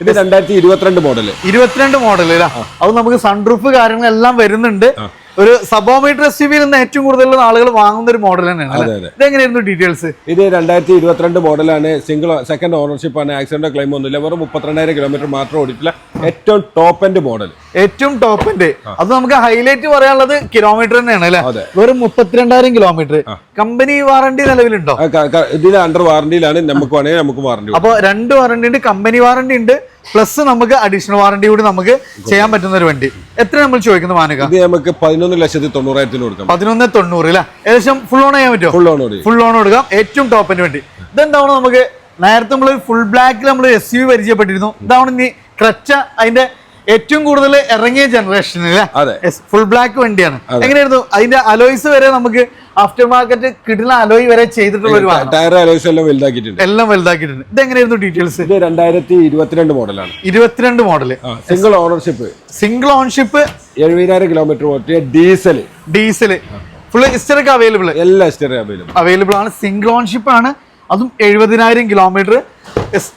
ഇത് രണ്ടായിരത്തി ഇരുപത്തിരണ്ട് മോഡൽ ഇരുപത്തിരണ്ട് മോഡൽ അല്ലേ? അത് നമുക്ക് സൺറൂഫ് കാര്യങ്ങളെല്ലാം വരുന്നുണ്ട്. ഒരു സബോമീറ്റർ എസ് യു വിയിൽ നിന്ന് ഏറ്റവും കൂടുതൽ ആളുകൾ വാങ്ങുന്ന ഒരു മോഡൽ തന്നെയാണ്? ഇതെങ്ങനെയായിരുന്നു ഡീറ്റെയിൽസ് ഇത് രണ്ടായിരത്തി ഇരുപത്തിരണ്ട് മോഡലാണ് സിംഗിൾ സെക്കൻഡ് ഓണർഷിപ്പ് ആണ്. ആക്സിഡന്റ് ക്ലെയിം ഒന്നുമില്ല. വെറും മുപ്പത്തിരണ്ടായിരം കിലോമീറ്റർ മാത്രം ഓടിയിട്ടില്ല ഏറ്റവും ടോപ്പ് എൻഡ് മോഡൽ ഏറ്റവും ടോപ്പ് എൻഡ് അത് നമുക്ക് ഹൈലൈറ്റ് പറയാനുള്ളത് കിലോമീറ്റർ തന്നെയാണ് അല്ലെ? വെറും മുപ്പത്തിരണ്ടായിരം കിലോമീറ്റർ കമ്പനി വാറണ്ടി നിലവിലുണ്ടോ? ഇതിന് അണ്ടർ വാറണ്ടിയിലാണ് നമുക്ക് വേണമെങ്കിൽ നമുക്ക് വാറണ്ടി അപ്പൊ രണ്ട് വാറണ്ടി ഉണ്ട് കമ്പനി വാറണ്ടി ഉണ്ട്. പ്ലസ് നമുക്ക് അഡീഷണൽ വാറണ്ടി കൂടി നമുക്ക് ചെയ്യാൻ പറ്റുന്ന ഒരു വണ്ടി. എത്ര നമ്മൾ ചോദിക്കുന്ന മാനുക? ഇത് നമുക്ക് പതിനൊന്ന് ലക്ഷത്തി തൊണ്ണൂറായിരത്തിന് കൊടുക്കാം. പതിനൊന്ന് തൊണ്ണൂറ് അല്ലെ ഏകദേശം ഫുൾ ഓൺ ചെയ്യാൻ പറ്റുമോ? ഫുൾ ഓൺ ഫുൾ ഓൺ കൊടുക്കാം. ഏറ്റവും ടോപ്പിന് വേണ്ടി. ഇതെന്താണ് നമുക്ക് നേരത്തെ നമ്മൾ ഫുൾ ബ്ലാക്കിൽ നമ്മൾ എസ് യു പരിചയപ്പെട്ടിരുന്നു. ഇതാണ് ഇനി ക്രച്ച അതിന്റെ ഏറ്റവും കൂടുതൽ ഇറങ്ങിയ ജനറേഷൻ. ഫുൾ ബ്ലാക്ക് വണ്ടിയാണ്. എങ്ങനെയായിരുന്നു? അതിന്റെ അലോയ്സ് വരെ നമുക്ക് ആഫ്റ്റർ മാർക്കറ്റ് കിട്ടുന്ന അലോയ് വരെ ചെയ്തിട്ടുള്ള ഒരു ടയർ അലോയ്സ് എല്ലാം വലുതാക്കിയിട്ടുണ്ട്. എല്ലാം വലുതാക്കിയിട്ടുണ്ട്. ഇതെങ്ങനെയായിരുന്നു ഡീറ്റെയിൽസ് ഇത് രണ്ടായിരത്തി ഇരുപത്തിരണ്ട് മോഡലാണ് ഇരുപത്തിരണ്ട് model single ownership single ownership എഴുപതിനായിരം കിലോമീറ്റർ ഓട്ടിയ ഡീസൽ ഡീസൽ ഫുൾ ഹിസ്റ്ററിക്ക് അവൈലബിൾ എല്ലാ സ്റ്റെറി അവൈലബിൾ അവൈലബിൾ ആണ്. സിംഗിൾ ഓൺഷിപ്പ് ആണ്. അതും എഴുപതിനായിരം കിലോമീറ്റർ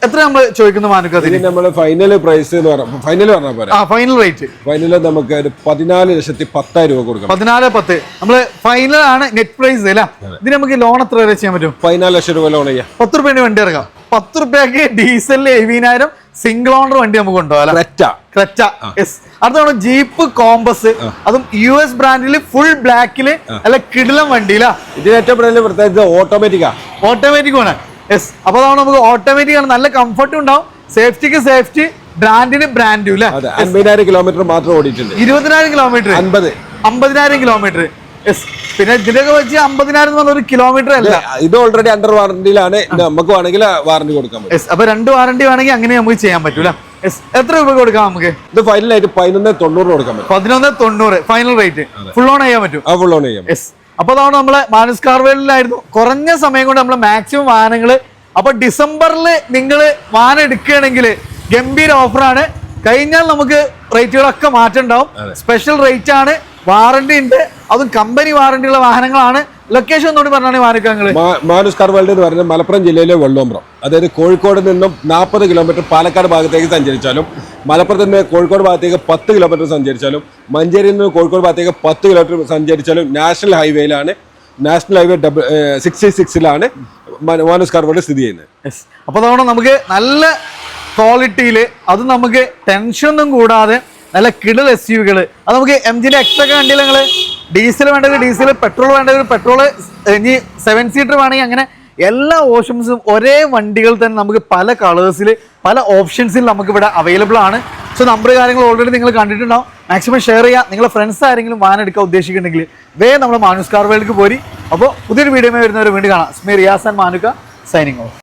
എത്ര നമ്മൾ ചോദിക്കുന്ന മാനുക്ക് അതിന്? നമ്മൾ ഫൈനൽ പ്രൈസ് എന്ന് പറഞ്ഞ ഫൈനൽ പറഞ്ഞാൽ പോരാ? ആ ഫൈനൽ റേറ്റ് ഫൈനൽ നമുക്ക് ഒരു പതിനാല് ലക്ഷത്തി പത്തായിരം രൂപ കൊടുക്കാം പതിനാല് പത്ത്. നമ്മൾ ഫൈനൽ ആണ് നെറ്റ് പ്രൈസ് അല്ല? ഇതിന് നമുക്ക് ലോൺ എത്ര വരെ ചെയ്യാൻ പറ്റും? പതിനാല് ലക്ഷം രൂപ ലോൺ ചെയ്യാം. പത്ത് റുപ്യേന്റെ വണ്ടി ഇറക്കാം. പത്ത് റുപ്യക്ക് ഡീസലിൽ എഴുപതിനായിരം സിംഗിൾ ഓണർ വണ്ടി നമുക്ക് കൊണ്ടുപോകാം ക്രെറ്റ ക്രെറ്റ യെസ് അടുത്താണ് ജീപ്പ് കോമ്പസ് അതും യു എസ് ബ്രാൻഡിൽ ഫുൾ ബ്ലാക്കിൽ അല്ല കിടിലം വണ്ടിയിലാ. ഇതിന് ഏറ്റവും ഓട്ടോമാറ്റിക്കാ ഓട്ടോമാറ്റിക് ആണ്. യെസ് അപ്പോൾ അതാണ് നമുക്ക് ഓട്ടോമാറ്റിക് ആണ്. നല്ല കംഫർട്ടും ഉണ്ടാവും. സേഫ്റ്റിക്ക് സേഫ്റ്റി ബ്രാൻഡിന് ബ്രാൻഡും അല്ലേ അൻപതിനായിരം കിലോമീറ്റർ മാത്രം ഓടിയിട്ടുണ്ട്. ഇരുപതിനായിരം കിലോമീറ്റർ അൻപത്. അമ്പതിനായിരം കിലോമീറ്റർ യെസ് പിന്നെ ഇതിനൊക്കെ വെച്ച് അമ്പതിനായിരം എന്ന് പറഞ്ഞ ഒരു കിലോമീറ്റർ അല്ല. ഇത് ഓൾറെഡി അണ്ടർ വാറണ്ടിയിലാണ് നമുക്ക് വേണമെങ്കിൽ വാറണ്ടി കൊടുക്കാൻ പറ്റും. യെസ് അപ്പൊ രണ്ട് വാറണ്ടി വേണമെങ്കിൽ അങ്ങനെ നമുക്ക് ചെയ്യാൻ പറ്റൂല യെസ് എത്ര രൂപ കൊടുക്കാം നമുക്ക്? ഇത് ഫൈനലായിട്ട് പതിനൊന്ന് തൊണ്ണൂറ് കൊടുക്കാൻ പറ്റും. പതിനൊന്ന് തൊണ്ണൂറ്. ഫൈനൽ റേറ്റ് ഫുൾ ഓൺ ചെയ്യാൻ പറ്റും. ഫുൾ ഓൺ ചെയ്യാം യെസ് അപ്പൊ അതാണ് നമ്മളെ മാനസ് കാർവേലിലായിരുന്നു കുറഞ്ഞ സമയം കൊണ്ട് നമ്മൾ മാക്സിമം വാഹനങ്ങൾ അപ്പോൾ ഡിസംബറിൽ നിങ്ങൾ വാഹനം എടുക്കുകയാണെങ്കിൽ ഗംഭീര ഓഫറാണ് കഴിഞ്ഞാൽ നമുക്ക് റേറ്റുകളൊക്കെ മാറ്റം ഉണ്ടാവും. സ്പെഷ്യൽ റേറ്റ് ആണ്. വാറണ്ടി ഉണ്ട്. അതും കമ്പനി വാറണ്ടിയുള്ള വാഹനങ്ങളാണ്. ലൊക്കേഷൻ ഒന്നുകൂടി പറഞ്ഞാണ് വാഹനങ്ങൾ മാ- മാനുസ് കാർവേൾഡ് എന്ന് പറയുന്നത് മലപ്പുറം ജില്ലയിലെ വെള്ളോമ്പ്രം. അതായത് കോഴിക്കോട് നിന്നും നാൽപ്പത് കിലോമീറ്റർ പാലക്കാട് ഭാഗത്തേക്ക് സഞ്ചരിച്ചാലും മലപ്പുറത്ത് നിന്ന് കോഴിക്കോട് ഭാഗത്തേക്ക് പത്ത് കിലോമീറ്റർ സഞ്ചരിച്ചാലും മഞ്ചേരിയിൽ നിന്ന് കോഴിക്കോട് ഭാഗത്തേക്ക് പത്ത് കിലോമീറ്റർ സഞ്ചരിച്ചാലും നാഷണൽ ഹൈവേയിലാണ് നാഷണൽ ഹൈവേ ഡബിൾ സിക്സ്റ്റി സിക്സിലാണ് മാനുസ് കാർവേൾഡ് സ്ഥിതി ചെയ്യുന്നത്. അപ്പോൾ തവണ നമുക്ക് നല്ല ക്വാളിറ്റിയിൽ അത് നമുക്ക് ടെൻഷനൊന്നും കൂടാതെ നല്ല കിടൽ എസ് യുകൾ അത് നമുക്ക് എം ജിന്റെ ഒക്കെ വണ്ടിയിൽ നിങ്ങൾ ഡീസൽ വേണ്ടത് ഡീസൽ പെട്രോൾ വേണ്ടത് പെട്രോൾ ഇനി സെവൻ സീറ്റർ വേണമെങ്കിൽ അങ്ങനെ എല്ലാ ഓപ്ഷൻസും ഒരേ വണ്ടികൾ തന്നെ നമുക്ക് പല കളേഴ്സിൽ പല ഓപ്ഷൻസിൽ നമുക്ക് ഇവിടെ അവൈലബിൾ ആണ്. സോ നമ്പർ കാര്യങ്ങൾ ഓൾറെഡി നിങ്ങൾ കണ്ടിട്ടുണ്ടാവും. മാക്സിമം ഷെയർ ചെയ്യുക നിങ്ങളെ ഫ്രണ്ട്സ് ആരെങ്കിലും വാൻ എടുക്കാൻ ഉദ്ദേശിക്കുന്നുണ്ടെങ്കിൽ വേ നമ്മൾ മാനുസ് കാർവേലേക്ക് പോരി. അപ്പോൾ പുതിയൊരു വീഡിയോ വരുന്നവരെ വീണ്ടും കാണാം. സ്മി റിയാസ് ആൻഡ് മാനുക്ക സൈനിങ് ഓഫ്